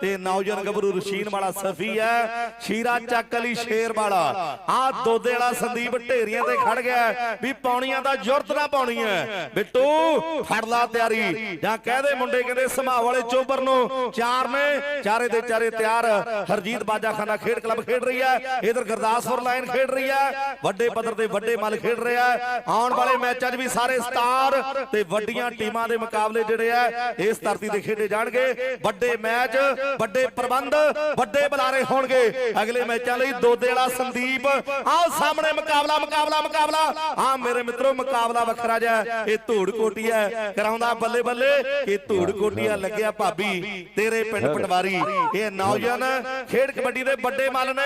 ਤੇ ਨੌਜਵਾਨ ਗੱਭਰੂ ਰਸ਼ੀਨ ਵਾਲਾ ਸਫੀ ਹੈ। ਸ਼ੀਰਾ ਚੱਕ ਅਲੀ ਸ਼ੇਰ ਵਾਲਾ। ਆ ਦੋਦੇ ਵਾਲਾ ਸੰਦੀਪ ਢੇਰੀਆਂ ਤੇ ਖੜ ਗਿਆ ਵੀ ਪੌਣੀਆਂ ਦਾ ਜ਼ੁਰਤ ਨਾ ਪਾਉਣੀ ਹੈ। ਬਿੱਟੂ ਫੜ ਲਾ ਤਿਆਰੀ। ਜਾਂ ਕਹਦੇ ਮੁੰਡੇ ਕਹਿੰਦੇ ਸਮਾ ਵਾਲੇ ਚੋਬਰ ਨੂੰ। ਚਾਰ ਨੇ ਚਾਰੇ ਦੇ ਚਾਰੇ ਤਿਆਰ। ਹਰਜੀਤ ਬਾਜਾਖਾਨਾ ਖੇਡ ਕਲੱਬ ਖੇਡ ਰਹੀ ਹੈ। ਇਧਰ ਗੁਰਦਾਸਪੁਰ ਲਾਈਨ ਖੇਡ ਰਹੀ ਹੈ। ਵੱਡੇ ਪੱਧਰ ਤੇ ਵੱਡੇ ਮੱਲ ਖੇਡ ਰਿਹਾ ਹੈ। ਆਉਣ ਵਾਲੇ ਮੈਚਾਂ 'ਚ ਵੀ ਸਾਰੇ ਸਟਾਰ ਤੇ ਵੱਡੀਆਂ ਟੀਮਾਂ ਦੇ ਮੁਕਾਬਲੇ ਜਿਹੜੇ ਆ ਇਸ ਧਰਤੀ ਤੇ ਖੇਡੇ ਜਾਣਗੇ। ਵੱਡੇ ਮੈਚ ਵੱਡੇ ਪ੍ਰਬੰਧ ਵੱਡੇ ਬੁਲਾਰੇ ਹੋਣਗੇ। ਅਗਲੇ ਮੈਚਾਂ ਲਈ ਦੋਦੇ ਵਾਲਾ ਸੰਦੀਪ। ਆਓ ਸਾਹਮਣੇ ਮੁਕਾਬਲਾ ਮੁਕਾਬਲਾ ਮੁਕਾਬਲਾ। ਆ ਮੇਰੇ ਮਿੱਤਰੋ ਮੁਕਾਬਲਾ ਵੱਖਰਾ ਜਿਹਾ ਇਹ ਧੂੜ ਕੋਟੀ ਹੈ। ਕਰਾਉਂਦਾ ਬੱਲੇ ਬੱਲੇ ਇਹ ਧੂੜ ਕੋਟੀਆ ਲੱਗਿਆ ਭਾਬੀ। ਤੇਰੇ ਪਿੰਡ ਪਟਵਾਰੀ। ਇਹ ਨੌਜਵਾਨ ਖੇਡ ਕਬੱਡੀ ਦੇ ਵੱਡੇ ਮੱਲ ਨੇ।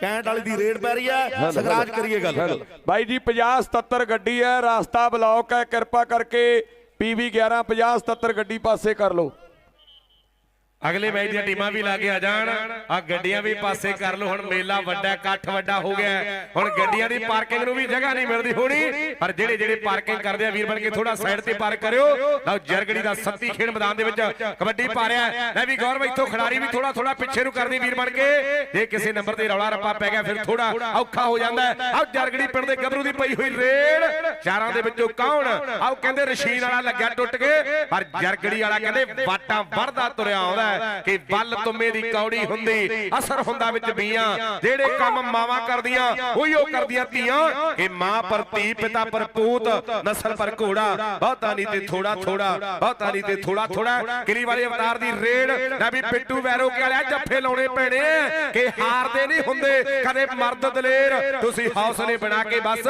ਕੈਂਟ ਵਾਲੀ ਦੀ ਰੇਡ ਪੈ ਰਹੀ ਹੈ। ਸਗਰਾਜ ਕਰੀਏ ਗੱਲ। ਬਾਈ ਜੀ 50 77 ਗੱਡੀ ਹੈ ਰਾਸਤਾ ਬਲੌਕ ਹੈ ਕਿਰਪਾ ਕਰਕੇ ਪੀਵੀ 1150 77 ਗੱਡੀ ਪਾਸੇ ਕਰ ਲਓ। ਅਗਲੇ ਮੈਚ ਦੀਆਂ ਟੀਮਾਂ ਵੀ ਲਾ ਕੇ ਆ ਜਾਣ। ਆ ਗੱਡੀਆਂ ਵੀ ਪਾਸੇ ਕਰ ਲਓ। ਹੁਣ ਮੇਲਾ ਵੱਡਾ, ਇਕੱਠ ਵੱਡਾ ਹੋ ਗਿਆ। ਹੁਣ ਗੱਡੀਆਂ ਦੀ ਪਾਰਕਿੰਗ ਨੂੰ ਵੀ ਜਗ੍ਹਾ ਨਹੀਂ ਮਿਲਦੀ ਹੋਣੀ। ਪਰ ਜਿਹੜੇ ਜਿਹੜੇ ਪਾਰਕਿੰਗ ਕਰਦੇ ਆ, ਵੀਰ ਬਣ ਕੇ ਥੋੜਾ ਸਾਈਡ ਤੇ ਪਾਰਕ ਕਰਿਓ। ਲਓ, ਜਰਗੜੀ ਦਾ ਸੱਤੀ ਖੇਡ ਮੈਦਾਨ ਦੇ ਵਿੱਚ ਕਬੱਡੀ ਪਾ ਰਿਹਾ ਲੈ ਵੀ ਗੌਰਵ, ਇੱਥੋਂ ਖਿਡਾਰੀ ਵੀ ਥੋੜਾ ਥੋੜਾ ਪਿੱਛੇ ਨੂੰ ਕਰਦੀ ਵੀਰ ਬਣ ਕੇ। ਜੇ ਕਿਸੇ ਨੰਬਰ ਤੇ ਰੌਲਾ ਰੱਪਾ ਪੈ ਗਿਆ, ਫਿਰ ਥੋੜਾ ਔਖਾ ਹੋ ਜਾਂਦਾ ਆਹ ਜਰਗੜੀ ਪਿੰਡ ਦੇ ਗੱਭਰੂ ਦੀ ਪਈ ਹੋਈ ਰੇਡ। ਚਾਰਾਂ ਦੇ ਵਿੱਚੋਂ ਕੌਣ? ਆਓ ਕਹਿੰਦੇ ਰਸ਼ੀਨ ਵਾਲਾ ਲੱਗਿਆ ਟੁੱਟ ਕੇ। ਪਰ ਜਰਗੜੀ ਵਾਲਾ ਕਹਿੰਦੇ ਵਾਟਾਂ ਵੜਦਾ ਤੁਰਿਆ ਆਉਂਦਾ ਹੈ ਕਿ ਬੱਲ ਤੁਮੇ ਦੀ ਕੌੜੀ ਹੁੰਦੀ ਅਸਰ ਹੁੰਦਾ ਵਿੱਚ ਬੀਆਂ ਜਿਹੜੇ ਕੰਮ ਮਾਵਾਂ ਕਰਦੀਆਂ ਉਹੀ ਉਹ ਕਰਦੀਆਂ ਧੀਆਂ ਕਿ ਮਾਂ ਪਰ ਧੀ ਪਿਤਾ ਪਰ ਪੂਤ ਨਸਲ ਪਰ ਘੋੜਾ ਬਹੁਤਾ ਨਹੀਂ ਤੇ ਥੋੜਾ ਥੋੜਾ ਬਹੁਤਾ ਨਹੀਂ ਤੇ ਥੋੜਾ ਥੋੜਾ ਕਿਲੀ ਵਾਲੇ ਅਵਤਾਰ ਦੀ ਰੇਡ ਲੈ ਵੀ ਪਿੱਟੂ ਵੈਰੋ ਕੇ ਵਾਲਿਆ ਜੱਫੇ ਲਾਉਣੇ ਪੈਣੇ ਕਿ ਹਾਰਦੇ ਨਹੀਂ ਹੁੰਦੇ ਕਦੇ ਮਰਦ ਦਲੇਰ ਤੁਸੀਂ ਹੌਸਲੇ ਬਣਾ ਕੇ ਬਸ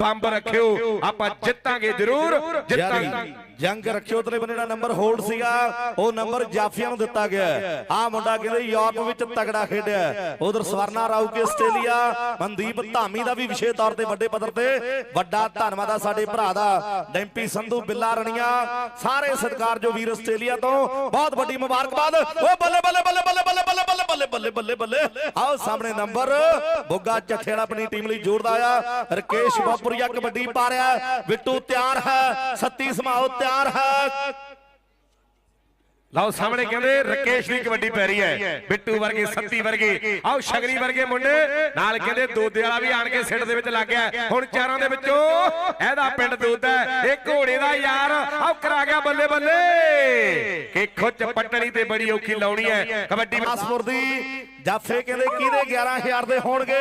ਬੰਬ ਰੱਖਿਓ ਆਪਾਂ ਜਿੱਤਾਂਗੇ ਜ਼ਰੂਰ ਜਿੱਤਾਂਗੇ। ਜੰਗ ਰੱਖਿਓ ਤੇਰੇ ਬੰਦੇ ਦਾ ਨੰਬਰ ਹੋਲਡ ਸੀਗਾ ਉਹ ਨੰਬਰ ਜਾਫੀਆਂ ਨੂੰ ਦਿੱਤਾ ਗਿਆ ਆ ਮੁੰਡਾ ਕਹਿੰਦੇ ਯੂਰਪ ਵਿੱਚ ਤਗੜਾ ਖੇਡਿਆ ਉਧਰ ਸਵਰਨਾ ਰਾਉ ਕੇ ਆਸਟ੍ਰੇਲੀਆ ਮਨਦੀਪ ਧਾਮੀ ਦਾ ਵੀ ਵਿਸ਼ੇ ਤੌਰ ਤੇ ਵੱਡੇ ਪੱਧਰ ਤੇ ਵੱਡਾ ਧੰਨਵਾਦ ਆ ਸਾਡੇ ਭਰਾ ਦਾ ਡੈਂਪੀ ਸੰਧੂ ਬਿੱਲਾ ਰਣੀਆਂ ਸਾਰੇ ਸਤਿਕਾਰ ਜੋ ਵੀਰ ਆਸਟ੍ਰੇਲੀਆ ਤੋਂ ਬਹੁਤ ਵੱਡੀ ਮੁਬਾਰਕਬਾਦ ਓ ਬੱਲੇ ਬੱਲੇ ਬੱਲੇ ਬੱਲੇ ਬੱਲੇ ਬੱਲੇ ਬੱਲੇ ਬੱਲੇ ਬੱਲੇ ਬੱਲੇ ਆਓ ਸਾਹਮਣੇ ਨੰਬਰ ਬੁੱਗਾ ਚੱਠੇ ਵਾਲਾ ਆਪਣੀ ਟੀਮ ਲਈ ਜੋੜਦਾ ਆ ਰਕੇਸ਼ ਬਾਪੁਰੀਆ ਕਬੱਡੀ ਪਾ ਰਿਹਾ ਬਿੱਟੂ ਤਿਆਰ ਹੈ ਸੱਤੀ ਸਮਾਓ ਤਿਆਰ ਹੈ। ਲਓ ਸਾਹਮਣੇ ਕਹਿੰਦੇ ਰਕੇਸ਼ ਦੀ ਕਬੱਡੀ ਪੈ ਰਹੀ ਹੈ। ਬਿੱਟੂ ਵਰਗੇ ਸੱਤੀ ਵਰਗੇ ਆਓ ਸ਼ਗਰੀ ਵਰਗੇ ਮੁੰਡੇ। ਨਾਲ ਕਹਿੰਦੇ ਦੋਦੇ ਵਾਲਾ ਵੀ ਆਣ ਕੇ ਸਿੱਟ ਦੇ ਵਿੱਚ ਲੱਗ ਗਿਆ। ਹੁਣ ਚਾਰਾਂ ਦੇ ਵਿੱਚੋਂ ਇਹਦਾ ਪਿੰਡ ਦੋਦਾ। ਇਹ ਘੋੜੇ ਦਾ ਯਾਰ। ਆਓ ਕਰਾ ਗਿਆ ਬੱਲੇ ਬੱਲੇ। ਕਿ ਖੁੱਚ ਪੱਟਣੀ ਤੇ ਬੜੀ ਔਖੀ ਲਾਉਣੀ ਹੈ। ਕਬੱਡੀ ਬਿਲਾਸਪੁਰ ਦੀ ਜੱਫੇ ਕਹਿੰਦੇ ਕਿਹਦੇ 11000 ਦੇ ਹੋਣਗੇ?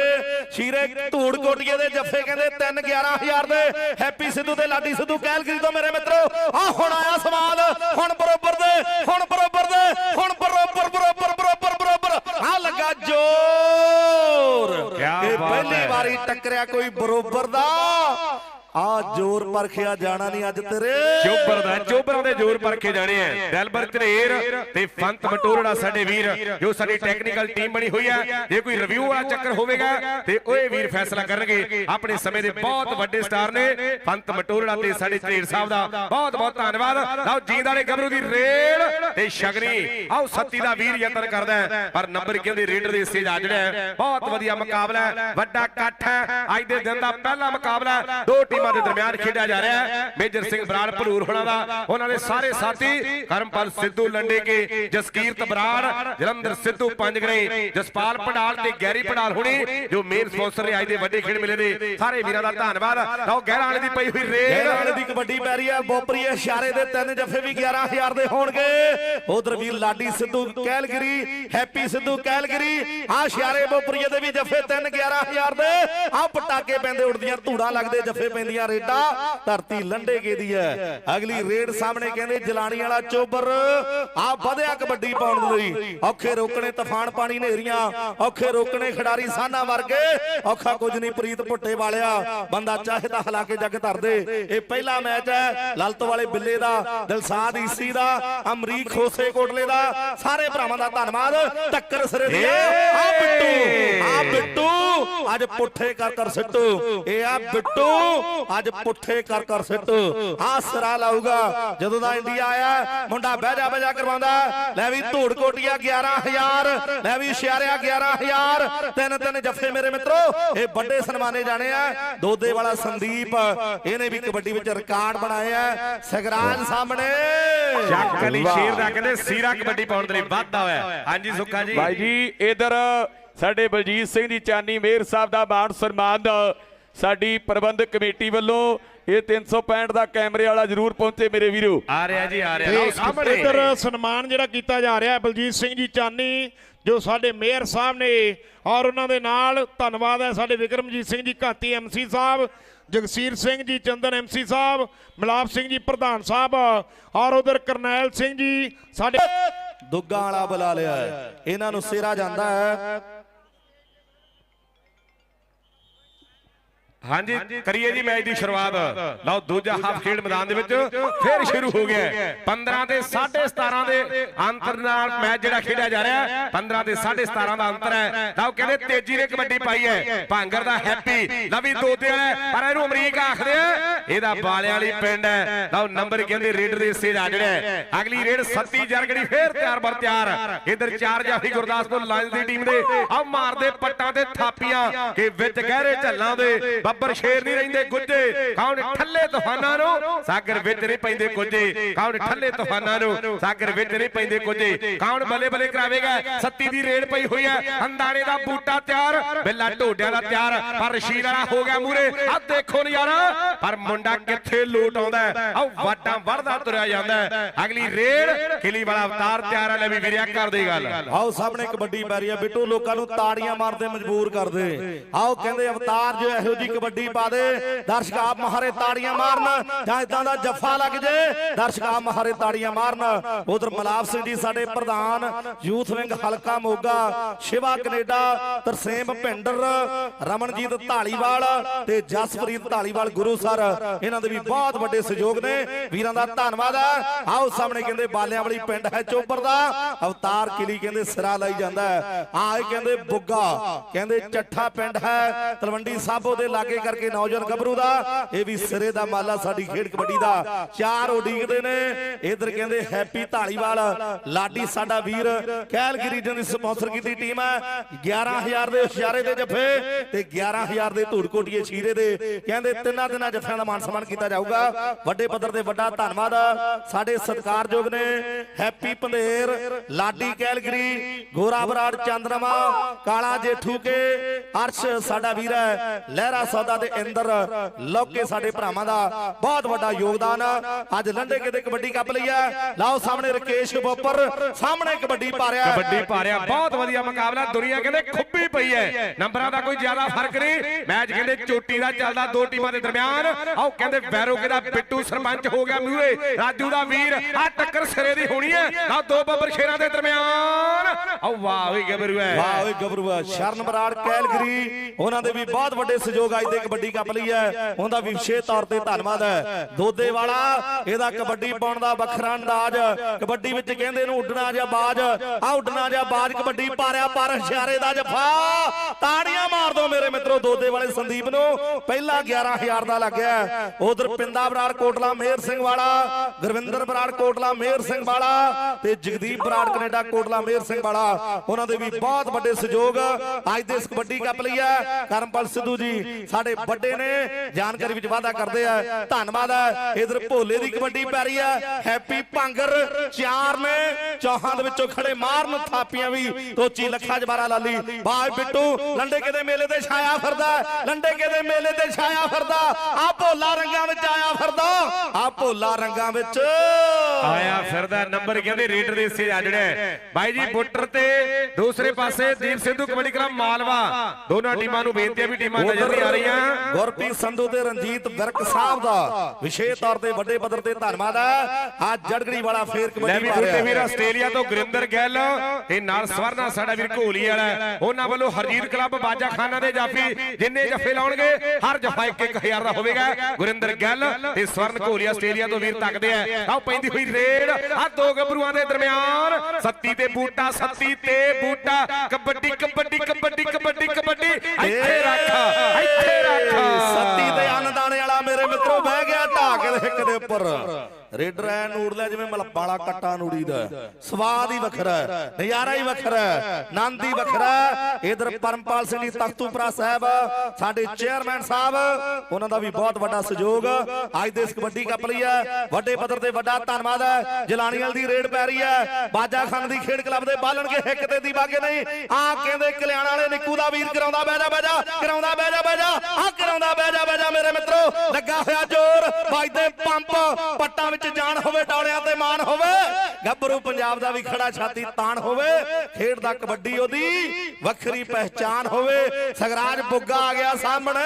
ਸ਼ੀਰੇ ਧੂੜ ਕੋਟੀਏ ਦੇ ਜੱਫੇ ਕਹਿੰਦੇ 3 11000 ਦੇ। ਹੈਪੀ ਸਿੱਧੂ ਤੇ ਲਾਡੀ ਸਿੱਧੂ ਕੈਲਗਰੀ ਤੋਂ ਮੇਰੇ ਮਿੱਤਰੋ। ਆ ਹੁਣ ਆਇਆ ਸਵਾਲ। ਹੁਣ ਬਰੋਬਰ ਦੇ ਹੁਣ ਬਰੋਬਰ ਦੇ ਹੁਣ ਬਰੋਬਰ ਬਰੋਬਰ ਬਰੋਬਰ ਬਰੋਬਰ। ਆ ਲੱਗਾ ਜ਼ੋਰ। ਇਹ ਪਹਿਲੀ। ਵਾਰੀ ਟੱਕਰਿਆ ਕੋਈ ਬਰੋਬਰ ਦਾ। ਆ ਜ਼ੋਰ ਪਰਖਿਆ ਜਾਣਾ ਨਹੀਂ ਅੱਜ ਤੇਰੇ। ਚੋਬਰ ਦਾ, ਚੋਬਰਾਂ ਦੇ ਜ਼ੋਰ ਪਰਖੇ ਜਾਣੇ ਆ। ਦਿਲਬਰ ਧਨੇਰ ਤੇ ਫੰਤ ਮਟੋਰੜਾ ਸਾਡੇ ਵੀਰ, ਜੋ ਸਾਡੀ ਟੈਕਨੀਕਲ ਟੀਮ ਬਣੀ ਹੋਈ ਹੈ ਜੇ ਕੋਈ ਰਿਵਿਊ ਵਾਲਾ ਚੱਕਰ ਹੋਵੇਗਾ ਤੇ ਓਏ ਵੀਰ ਫੈਸਲਾ ਕਰਨਗੇ। ਆਪਣੇ ਸਮੇਂ ਦੇ ਬਹੁਤ ਵੱਡੇ ਸਟਾਰ ਨੇ। ਫੰਤ ਮਟੋਰੜਾ ਤੇ ਸਾਡੇ ਧਨੇਰ ਸਾਹਿਬ ਦਾ ਬਹੁਤ ਬਹੁਤ ਧੰਨਵਾਦ। ਲਓ, ਜੀਂਦ ਵਾਲੇ ਗੱਭਰੂ ਦੀ ਰੇਡ ਤੇ ਸ਼ਗਨੀ। ਆਓ, ਸੱਤੀ ਦਾ ਵੀਰ ਯਤਨ ਕਰਦਾ ਪਰ ਨੰਬਰ ਕਹਿੰਦੇ ਰੇਡਰ ਦੇ ਹਿੱਸੇ ਜਾ ਜਿਹੜਾ ਬਹੁਤ ਵਧੀਆ ਮੁਕਾਬਲਾ ਵੱਡਾ ਇਕੱਠ ਹੈ। ਅੱਜ ਦੇ ਦਿਨ ਦਾ ਪਹਿਲਾ ਮੁਕਾਬਲਾ ਦੋ ਟੀਮਾਂ ਦੇ ਦਰਮਿਆਨ ਖੇਡਿਆ ਜਾ ਰਿਹਾ ਹੈ। ਮੇਜਰ ਸਿੰਘ ਬਰਾੜ ਭਲੂਰ ਹੋਣਾ ਦਾ ਉਹਨਾਂ ਦੇ ਸਾਰੇ ਸਾਥੀ ਕਰਮਪਾਲ ਸਿੱਧੂ ਲੰਡੇ ਕੇ ਜਸਕੀਰਤ ਬਰਾੜ ਜਲੰਧਰ ਸਿੱਧੂ ਪੰਜਗਰੇ ਜਸਪਾਲ ਪੜਾਲ ਤੇ ਗੈਰੀ ਪੜਾਲ ਹੋਣੀ ਜੋ ਮੇਨ ਸਪਾਂਸਰ ਨੇ ਅੱਜ ਦੇ ਵੱਡੇ ਖੇਡ ਮੇਲੇ ਦੇ ਸਾਰੇ ਵੀਰਾਂ ਦਾ ਧੰਨਵਾਦ। ਲਓ ਗਹਿਰਾ ਵਾਲੇ ਦੀ ਪਈ ਹੋਈ ਗੈਰ ਵਾਲੇ ਰੇਡ ਦੀ ਕਬੱਡੀ ਪੈ ਰਹੀ ਹੈ ਬੋਪਰੀ ਇਸ਼ਾਰੇ ਦੇ ਤਿੰਨ ਜਫੇ ਵੀ 11000 ਦੇ ਹੋਣਗੇ। ਉਧਰ ਵੀਰ Laddi Sidhu Calgary happy Sidhu Calgary ਆ ਇਸ਼ਾਰੇ ਬੋਪਰੀਏ ਦੇ ਵੀ ਜਫੇ ਤਿੰਨ 11000 ਦੇ। ਆ ਪਟਾਕੇ ਪੈਂਦੇ ਉੜਦੀਆਂ ਧੂੜਾ ਲੱਗਦੇ ਜਫੇ ਪੈਂਦੀਆਂ। ਰੇਡਾ, ਧਰਤੀ ਲੰਡੇ ਕੇ ਦੀ ਹੈ। ਅਗਲੀ ਰੇਡ ਸਾਹਮਣੇ ਕਹਿੰਦੇ ਜਲਾਣੀ ਵਾਲਾ ਚੋਬਰ ਆ ਵਧਿਆ ਕਬੱਡੀ ਪਾਉਣ ਲਈ। ਔਖੇ ਰੋਕਣੇ ਤੂਫਾਨ ਪਾਣੀ ਨੇਰੀਆਂ ਔਖੇ ਰੋਕਣੇ ਖਿਡਾਰੀ ਸਾਨਾ ਵਰਗੇ। ਔਖਾ ਕੁਝ ਨਹੀਂ ਪ੍ਰੀਤ ਭੁੱਟੇ ਵਾਲਿਆ। ਬੰਦਾ ਚਾਹੇ ਤਾਂ ਹਲਾ ਕੇ ਜੱਗ ਧਰ ਦੇ। ਇਹ ਪਹਿਲਾ ਮੈਚ ਹੈ, ਲਲਤ ਵਾਲੇ ਬਿੱਲੇ ਦਾ, ਦਿਲਸਾਦ ਈਸੀ ਦਾ, ਅਮਰੀਕ ਖੋਸੇ ਕੋਟਲੇ ਦਾ। ਸਾਰੇ ਭਰਾਵਾਂ ਦਾ ਧੰਨਵਾਦ। ਟੱਕਰ ਸਿਰੇ ਦੀ ਆ ਬਿੱਟੂ ਆ ਬਿੱਟੂ। ਅੱਜ ਪੁੱਠੇ ਕਰ ਕਰ ਸਿੱਟੂ। ਇਹ ਆ ਬਿੱਟੂ। ਅੱਜ ਪੁੱਠੇ ਕਰ ਕਰ ਸਿੱਟੂ ਆ ਸਿਰਾ ਲਾਊਗਾ। ਜਦੋਂ ਦਾ ਇੰਡੀਆ ਆਇਆ ਮੁੰਡਾ ਬਹਿ ਜਾ ਬਹਿ ਜਾ ਕਰਵਾਉਂਦਾ। ਲੈ ਵੀ ਧੂੜ ਕੋਟੀਆ 11000 ਲੈ ਵੀ ਸ਼ਿਆਰਿਆ 11000 ਤਿੰਨ ਤਿੰਨ ਜੱਫੇ ਮੇਰੇ ਮਿੱਤਰੋ ਇਹ ਵੱਡੇ ਸਨਮਾਨੇ ਜਾਣੇ ਆ। ਦੋਦੇ ਵਾਲਾ ਸੰਦੀਪ ਇਹਨੇ ਵੀ ਕਬੱਡੀ ਵਿੱਚ ਰਿਕਾਰਡ ਬਣਾਇਆ ਹੈ। ਸਗਰਾਜ ਸਾਹਮਣੇ। ਜੱਕ ਅਲੀ ਸ਼ੇਰ ਦਾ ਕਹਿੰਦੇ ਸੀਰਾ ਕਬੱਡੀ ਪਾਉਣ ਦੇ ਲਈ ਵਾਧਾ ਹੋਇਆ। ਹਾਂਜੀ ਸੁੱਖਾ ਜੀ। ਭਾਈ ਜੀ ਇਧਰ ਸਾਡੇ ਬਲਜੀਤ ਸਿੰਘ ਦੀ ਚਾਨੀ ਮੇਰ ਸਾਹਿਬ ਦਾ ਮਾਣ ਸਨਮਾਨ ਸਾਡੀ ਪ੍ਰਬੰਧਕ ਕਮੇਟੀ ਵੱਲੋਂ ਇਹ 365 ਦਾ ਕੈਮਰੇ ਵਾਲਾ ਜ਼ਰੂਰ ਪਹੁੰਚੇ ਮੇਰੇ ਵੀਰੋ। ਆ ਰਿਹਾ ਜੀ ਆ ਰਿਹਾ। ਸਾਹਮਣੇ। ਇੱਧਰ ਸਨਮਾਨ ਜਿਹੜਾ ਕੀਤਾ ਜਾ ਰਿਹਾ ਹੈ ਬਲਜੀਤ ਸਿੰਘ ਜੀ ਚਾਨੀ ਜੋ ਸਾਡੇ ਮੇਅਰ ਸਾਹਿਬ ਨੇ ਔਰ ਉਹਨਾਂ ਦੇ ਨਾਲ ਧੰਨਵਾਦ ਹੈ ਸਾਡੇ ਵਿਕਰਮਜੀਤ ਸਿੰਘ ਜੀ ਘਾਤੀ ਐਮਸੀ ਸਾਹਿਬ ਜਗਸੀਰ ਸਿੰਘ ਜੀ ਚੰਦਨ ਐਮਸੀ ਸਾਹਿਬ ਮਲਾਪ ਸਿੰਘ ਜੀ ਪ੍ਰਧਾਨ ਸਾਹਿਬ ਔਰ ਉਧਰ ਕਰਨੈਲ ਸਿੰਘ ਜੀ ਸਾਡੇ ਦੁੱਗਾ ਵਾਲਾ ਬੁਲਾ ਲਿਆ ਹੈ। ਇਹਨਾਂ ਨੂੰ ਸਿਰਾ ਜਾਂਦਾ ਹੈ। ਹਾਂਜੀ ਕਰੀਏ ਜੀ ਮੈਚ ਦੀ ਸ਼ੁਰੂਆਤ। ਲਓ ਦੂਜਾ ਹਾਫ ਖੇਡ ਮੈਦਾਨ ਦੇ ਵਿੱਚ ਫੇਰ ਸ਼ੁਰੂ ਹੋ ਗਿਆ। ਹੈ। 15 ਤੇ 17.5 ਦੇ ਅੰਤਰ ਨਾਲ ਮੈਚ ਜਿਹੜਾ ਖੇਡਿਆ ਜਾ ਰਿਹਾ ਹੈ 15 ਤੇ 17.5 ਦਾ ਅੰਤਰ ਹੈ। ਲਓ ਕਹਿੰਦੇ ਤੇਜ਼ੀ ਨੇ ਕਬੱਡੀ ਪਾਈ ਹੈ। ਭਾਂਗਰ ਦਾ ਹੈਪੀ ਲਵੀ ਦੋਦੇ ਵਾਲਾ ਪਰ ਇਹਨੂੰ ਅਮਰੀਕ ਆਖਦੇ ਆ। ਇਹਦਾ ਬਾਲਿਆਂ ਵਾਲੀ ਪਿੰਡ ਹੈ। ਲਓ ਨੰਬਰ ਕਹਿੰਦੇ ਰੇਡਰ ਦੇ ਹਿੱਸੇ ਦਾ ਜਿਹੜਾ ਹੈ। ਅਗਲੀ ਰੇਡ ਸੱਤੀ ਜਰਗੜੀ ਫੇਰ ਤਿਆਰ ਬਰ ਤਿਆਰ। ਇਧਰ ਚਾਰ ਜਾਫੀ ਗੁਰਦਾਸਪੁਰ ਲਾਇਨਸ ਦੀ ਟੀਮ ਦੇ ਆ ਮਾਰਦੇ ਪੱਟਾਂ ਤੇ ਥਾਪੀਆਂ ਕਿ ਵਿੱਚ ਗਹਿਰੇ ਝੱਲਾਂ ਦੇ ਬੱਬਰ ਸ਼ੇਰ ਨਹੀਂ ਰਹਿੰਦੇ ਗੁੱਜੇ ਕੌਣ ਠੱਲੇ ਤੂਫਾਨਾਂ ਨੂੰ? ਸਾਗਰ ਵਿੱਚ ਨਹੀਂ ਪੈਂਦੇ ਗੁੱਜੇ ਕੌਣ ਠੱਲੇ ਤੂਫਾਨਾਂ ਨੂੰ? ਸਾਗਰ ਵਿੱਚ ਨਹੀਂ ਪੈਂਦੇ ਗੁੱਜੇ ਕੌਣ ਬੱਲੇ ਬੱਲੇ ਕਰਾਵੇਗਾ? ਸੱਤੀ ਦੀ ਰੇਡ ਪਈ ਹੋਈ ਹੈ ਅੰਦਾਣੇ ਦਾ ਬੂਟਾ ਤਿਆਰ। ਬਿੱਲਾ ਢੋਡਿਆਂ ਦਾ ਤਿਆਰ। ਪਰ ਰਸ਼ੀਦ ਵਾਲਾ ਹੋ ਗਿਆ ਮੂਰੇ। ਆ ਦੇਖੋ ਨਜ਼ਾਰਾ ਪਰ ਮੁੰਡਾ ਕਿੱਥੇ ਲੋਟ ਆਉਂਦਾ ਆ ਵਾਟਾਂ ਵੜਦਾ ਤੁਰਿਆ ਜਾਂਦਾ ਹੈ। ਅਗਲੀ ਰੇਡ ਕਿਲੀ ਵਾਲਾ ਅਵਤਾਰ ਤਿਆਰ ਹੈ ਲੈ ਵੀ ਵੀਰਿਆ ਕਰ ਦੇ ਗੱਲ। ਆਓ ਸਾਹਮਣੇ ਕਬੱਡੀ ਪੈ ਰਹੀ ਆ। ਬਿੱਟੂ ਲੋਕਾਂ ਨੂੰ ਤਾੜੀਆਂ ਮਾਰਦੇ ਮਜਬੂਰ ਕਰਦੇ। ਆਓ ਕਹਿੰਦੇ ਅਵਤਾਰ ਜੋ ਇਹੋ ਜੀ ਕਬੱਡੀ ਪਾ ਦੇ। ਦਰਸ਼ਕ ਆਪ ਮਹਾਰੇ ਤਾੜੀਆਂ ਮਾਰਨ। ਜਾਂ ਇਦਾਂ ਦਾ ਜੱਫਾ ਲੱਗ ਜੇ। ਦਰਸ਼ਕ ਆਪ ਮਹਾਰੇ ਤਾੜੀਆਂ ਮਾਰਨ। ਉਧਰ ਮਲਾਪ ਸਿੰਘ ਜੀ ਸਾਡੇ ਪ੍ਰਧਾਨ, ਯੂਥ ਵਿੰਗ ਹਲਕਾ ਮੋਗਾ, ਸ਼ਿਵਾ ਕੈਨੇਡਾ, ਤਰਸੇਮ ਭਿੰਡਰ, ਰਮਨਜੀਤ ਢਾਲੀਵਾਲ ਤੇ ਜਸਪ੍ਰੀਤ ਢਾਲੀਵਾਲ ਗੁਰੂ ਸਰ। ਇਹਨਾਂ ਦੇ ਵੀ ਬਹੁਤ ਵੱਡੇ ਸਹਿਯੋਗ ਨੇ। ਵੀਰਾਂ ਦਾ ਧੰਨਵਾਦ ਹੈ। ਆਓ ਸਾਹਮਣੇ ਕਹਿੰਦੇ ਬਾਲਿਆਂ ਵਾਲੀ ਪਿੰਡ ਹੈ ਚੋਪਰ ਦਾ। ਅਵਤਾਰ ਕਿਲੀ ਕਹਿੰਦੇ ਸਿਰਾ ਲਾਈ ਜਾਂਦਾ ਹੈ। ਆਹ ਕਹਿੰਦੇ ਬੁੱਗਾ, ਕਹਿੰਦੇ ਚੱਠਾ ਪਿੰਡ ਹੈ। ਤਲਵੰਡੀ ਸਾਬੋ ਦੇ ਲਾਗੇ ਕਰਕੇ ਨੌਜਵਾਨ ਗੱਭਰੂ ਦਾ, ਇਹ ਵੀ ਸਿਰੇ ਦਾ ਮਾਲਾ ਸਾਡੀ ਖੇਡ ਕਬੱਡੀ ਦਾ। ਚਾਰ ਉਡੀਕਦੇ ਨੇ। ਇਧਰ ਕਹਿੰਦੇ, ਹੈਪੀ ਢਾਲੀਵਾਲ ਲਾਡੀ ਸਾਡਾ ਵੀਰ, ਕੈਲਗਰੀ ਦੀ ਸਪਾਂਸਰ ਕੀਤੀ ਟੀਮ ਹੈ। 11000 ਦੇ ਇਸ਼ਾਰੇ ਦੇ ਜੱਫੇ ਤੇ 11000 ਦੇ ਧੂੜ ਕੋਟੀਏ ਦੇ। ਕਹਿੰਦੇ, ਤਿੰਨਾਂ ਦਿਨਾਂ ਜੱਫਿਆਂ ਦਾ ਮਾਨ ਸਨਮਾਨ ਕੀਤਾ ਜਾਊਗਾ। ਵੱਡੇ ਪੱਧਰ ਤੇ ਵੱਡਾ ਧੰਨਵਾਦ ਸਾਡੇ ਸਤਿਕਾਰਯੋਗ ਨੇ। ਹੈਪੀ ਪੰਧੇਰ, ਲਾਡੀ ਕੈਲਗਰੀ, ਗੋਰਾ ਬਰਾੜ, ਚੰਦਰਮਾ, ਕਾਲਾ ਜੇਠੂ ਕੇ, ਅਰਸ਼ ਸਾਡਾ ਵੀਰ ਹੈ। ਲਹਿਰਾ ਸੌਦਾ ਤੇ ਇੰਦਰ ਲੋਕੇ ਸਾਡੇ ਭਰਾਵਾਂ ਦਾ ਬਹੁਤ ਵੱਡਾ ਯੋਗਦਾਨ ਅੱਜ ਲੰਡੇ ਕਿਤੇ ਕਬੱਡੀ ਕੱਪ ਲਈ ਹੈ। ਲਾਓ ਸਾਹਮਣੇ ਰਕੇਸ਼ ਬੋਪਰ ਸਾਹਮਣੇ ਕਬੱਡੀ ਪਾ ਰਿਹਾ ਹੈ। ਕਬੱਡੀ ਪਾਰਿਆ ਬਹੁਤ ਵਧੀਆ ਮੁਕਾਬਲਾ। ਦੁਨੀਆ ਕਹਿੰਦੇ ਖੁੱਬੀ ਪਈ ਹੈ। ਨੰਬਰਾਂ ਦਾ ਕੋਈ ਜ਼ਿਆਦਾ ਫ਼ਰਕ ਨਹੀਂ। ਮੈਚ ਕਹਿੰਦੇ ਚੋਟੀ ਦਾ ਚੱਲਦਾ ਦੋ ਟੀਮਾਂ ਦੇ ਦਰਮਿਆਨ। ਆਓ ਕਹਿੰਦੇ ਵੈਰੋਕੇ ਦਾ ਬਿੱਟੂ ਸਰਪੰਚ ਹੋ ਗਿਆ ਮੂਰੇ ਰਾਜੂ ਦਾ ਵੀਰ ਆ ਟੱਕਰ ਸਿਰੇ ਦੀ ਹੋਣੀ ਹੈ। ਆ ਦੋ ਬੱਬਰ ਸ਼ੇਰਾਂ ਦੇ ਦਰਮਿਆਨ। ਆਓ ਵਾਹ ਵੀ ਗੱਭਰੂ ਹੈ। ਵਾਹ ਓਏ ਗੱਭਰੂਆ ਸ਼ਰਨ ਬਰਾੜ ਕੈਲਗਰੀ ਉਹਨਾਂ ਦੇ ਵੀ ਬਹੁਤ ਵੱਡੇ ਸਹਿਯੋਗ ਅੱਜ ਦੇ ਕਬੱਡੀ ਕੱਪ ਲਈ ਹੈ। ਉਹਦਾ ਵੀ ਵਿਸ਼ੇਸ਼ ਤੌਰ ਤੇ ਧੰਨਵਾਦ ਹੈ। ਦੋਦੇ ਵਾਲਾ, ਇਹਦਾ ਕਬੱਡੀ ਪਾਉਣ ਦਾ ਵੱਖਰਾ ਅੰਦਾਜ਼। ਕਬੱਡੀ ਵਿੱਚ ਕਹਿੰਦੇ ਇਹਨੂੰ ਉੱਡਣਾ ਜਾਂ ਬਾਜ। ਆ ਉੱਡਣਾ ਜਾਂ ਬਾਜ ਕਬੱਡੀ ਪਾਰਿਆ ਪਰ ਇਸ਼ਾਰੇ ਦਾ ਜਫਾ। ਤਾੜੀਆਂ ਮਾਰ ਦੋ ਮੇਰੇ ਮਿੱਤਰੋ, ਦੋਦੇ ਵਾਲੇ ਸੰਦੀਪ ਨੂੰ। ਪਹਿਲਾ 11000 ਦਾ ਲੱਗਿਆ ਉਧਰ ਪਿੰਦਾ ਬਰਾੜ ਕੋਟਲਾ, ਮੇਹਰ ਸਿੰਘ ਵਾਲਾ। ਗੁਰਵਿੰਦਰ ਬਰਾੜ ਕੋਟਲਾ, ਮੇਹਰ ਸਿੰਘ ਵਾਲਾ। ਤੇ ਜਗਦੀਪ ਬਰਾੜ ਕੈਨੇਡਾ ਕੋਟਲਾ, ਮੇਹਰ ਸਿੰਘ ਵਾਲਾ। ਉਹਨਾਂ ਦੇ ਵੀ ਬਹੁਤ ਵੱਡੇ ਸਹਿਯੋਗ ਅੱਜ ਦੇ ਇਸ ਕਬੱਡੀ ਕੱਪ ਲਈ ਹੈ। ਕਰਮਪਾਲ ਸਿੱਧੂ ਜੀ ਸਾਡੇ ਵੱਡੇ ਨੇ ਜਾਣਕਾਰੀ ਵਿੱਚ ਵਾਅਦਾ ਕਰਦੇ ਆ ਧੰਨਵਾਦ ਹੈ ਇਧਰ ਭੋਲੇ ਦੀ ਕਬੱਡੀ ਪੈ ਰਹੀ ਹੈ ਹੈਪੀ ਭਾਂਗਰ ਚਾਰ ਨੇ ਚੌਹਾਂ ਦੇ ਵਿੱਚੋਂ ਖੜੇ ਮਾਰਨ ਥਾਪੀਆਂ ਵੀ। ਤੋਚੀ ਲੱਖਾ ਜਵਾਰਾ ਲਾਲੀ ਬਾਜ ਬਿੱਟੂ ਲੰਡੇ ਕਿਤੇ ਮੇਲੇ ਤੇ ਛਾਇਆ ਫਿਰਦਾ? ਲੰਡੇ ਕਿਤੇ ਮੇਲੇ ਤੇ ਛਾਇਆ ਫਿਰਦਾ? ਆ ਭੋਲਾ ਰੰਗਾਂ ਵਿੱਚ ਆਇਆ ਫਿਰਦਾ। ਆ ਭੋਲਾ ਰੰਗਾਂ ਵਿੱਚ ਆਇਆ ਫਿਰਦਾ ਨੰਬਰ ਕਹਿੰਦੇ ਰੇਡਰ ਦੇ ਹਿੱਸੇ ਆ ਜਿਹੜਾ। ਬਾਈ ਜੀ ਬੁੱਟਰ ਤੇ ਦੂਸਰੇ ਪਾਸੇ ਦੀਪ ਸਿੱਧੂ ਕਬੱਡੀ ਕਲੱਬ ਮਾਲਵਾ। ਦੋਨਾਂ ਟੀਮਾਂ ਨੂੰ ਬੇਨਤੀ ਹੈ ਵੀ ਟੀਮਾਂ ਨਜ਼ਰ ਨਹੀਂ ਆ ਰਹੀਆਂ। ਗੁਰਪ੍ਰੀਤ ਸੰਧੂ ਤੇ ਰਣਜੀਤ ਵਿਰਕ ਸਾਹਿਬ ਦਾ ਵਿਸ਼ੇਸ਼ ਤੌਰ ਤੇ ਵੱਡੇ ਪੱਧਰ ਤੇ ਧੰਨਵਾਦ ਹੈ। ਅੱਜ ਜੜਗੜੀ ਵਾਲਾ ਫੇਰ ਕਬੱਡੀ ਪਾ ਦੂਜੇ ਵੀਰ ਰਿਹਾ ਆਸਟ੍ਰੇਲੀਆ ਤੋਂ ਗੁਰਿੰਦਰ ਗਿੱਲ ਤੇ ਨਾਲ ਸਵਰਨਾ ਸਾਡਾ ਵੀਰ ਘੋਲੀ ਵਾਲਾ। ਉਹਨਾਂ ਵੱਲੋਂ ਹਰਜੀਤ ਕਲੱਬ ਬਾਜਾ ਖਾਨਾ ਦੇ ਜਾਫੀ ਜਿੰਨੇ ਜੱਫੇ ਲਾਉਣਗੇ ਹਰ ਜੱਫਾ 1-1000 ਦਾ ਹੋਵੇਗਾ। ਗੁਰਿੰਦਰ ਗਿੱਲ ਤੇ ਸਵਰਨ ਘੋਲੀ ਆਸਟ੍ਰੇਲੀਆ ਤੋਂ ਵੀਰ ਤੱਕਦੇ ਆ। ਆਹ ਪੈਂਦੀ ਹੋਈ ਰੇਡ। ਆ ਦੋ ਗੱਭਰੂਆਂ ਦੇ ਦਰਮਿਆਨ ਸੱਤੀ ਤੇ ਬੂਟਾ ਸੱਤੀ ਤੇ ਬੂਟਾ। ਕਬੱਡੀ ਕਬੱਡੀ ਕਬੱਡੀ ਕਬੱਡੀ ਕਬੱਡੀ। ਇੱਥੇ ਰੱਖ ਇੱਥੇ ਸੱਤੀ ਤੇ ਅੰਨਦਾਣੇ ਵਾਲਾ ਮੇਰੇ ਮਿੱਤਰੋ ਬਹਿ ਗਿਆ ਢਾਕ ਦੇ ਹਿੱਕ ਦੇ ਉੱਪਰ। ਰੇਡਰ ਐ ਨੂੜ ਲਿਆ ਜਿਵੇਂ ਮਲਬਾਲਾ ਕੱਟਾ ਨੂੜੀਦਾ ਸਵਾਦ ਹੀ ਵੱਖਰਾ ਨਜ਼ਾਰਾ ਹੀ ਵੱਖਰਾ ਆਨੰਦ ਹੀ ਵੱਖਰਾ ਇਧਰ ਪਰਮਪਾਲ ਸਿੰਘ ਜੀ, ਤਖਤੂਪੁਰਾ ਸਾਹਿਬ, ਸਾਡੇ ਚੇਅਰਮੈਨ ਸਾਹਿਬ, ਉਹਨਾਂ ਦਾ ਵੀ ਬਹੁਤ ਵੱਡਾ ਸਹਿਯੋਗ। ਅੱਜ ਦੇ ਇਸ ਕਬੱਡੀ ਕੱਪ ਲਈ ਹੈ, ਵੱਡੇ ਪੱਧਰ ਤੇ ਵੱਡਾ ਧੰਨਵਾਦ ਹੈ। ਜਲਾਣੀਵਾਲ ਦੀ ਰੇਡ ਪੈ ਰਹੀ ਹੈ, ਬਾਜਾ ਖਾਨ ਦੀ ਖੇਡ ਕਲੱਬ ਦੇ ਬਾਲਣਗੇ ਹਿੱਕ ਤੇ ਦੀ ਬਾਗੇ ਨਹੀਂ। ਆ ਕਹਿੰਦੇ ਕਲਿਆਣ ਵਾਲੇ ਨਿੱਕੂ ਦਾ ਵੀਰ ਕਰਾਉਂਦਾ, ਬਹਿ ਜਾ ਬਹਿ ਜਾ, ਕਰਾਉਂਦਾ, ਬਹਿ ਜਾ ਬਹਿ ਜਾ, ਆ ਕਰਾਉਂਦਾ, ਬਹਿ ਜਾ ਬਹਿ ਜਾ ਮੇਰੇ ਮਿੱਤਰੋ। ਲੱਗਾ ਹੋਇਆ ਜ਼ੋਰ ਵੱਜਦੇ ਪੰਪ, ਪੱਟ ਪੱਟਾਂ ਵਿੱਚ ਜਾਨ ਹੋਵੇ ਡੌਲਿਆਂ ਤੇ ਮਾਨ ਹੋਵੇ, ਗੱਭਰੂ ਪੰਜਾਬ ਦਾ ਵੀ ਖੜਾ ਛਾਤੀ ਤਾਣ ਹੋਵੇ ਖੇਡਦਾ ਕਬੱਡੀ ਉਹਦੀ ਵੱਖਰੀ ਪਹਿਚਾਨ ਹੋਵੇ। ਸਗਰਾਜ ਬੁੱਗਾ ਆ ਗਿਆ ਸਾਹਮਣੇ।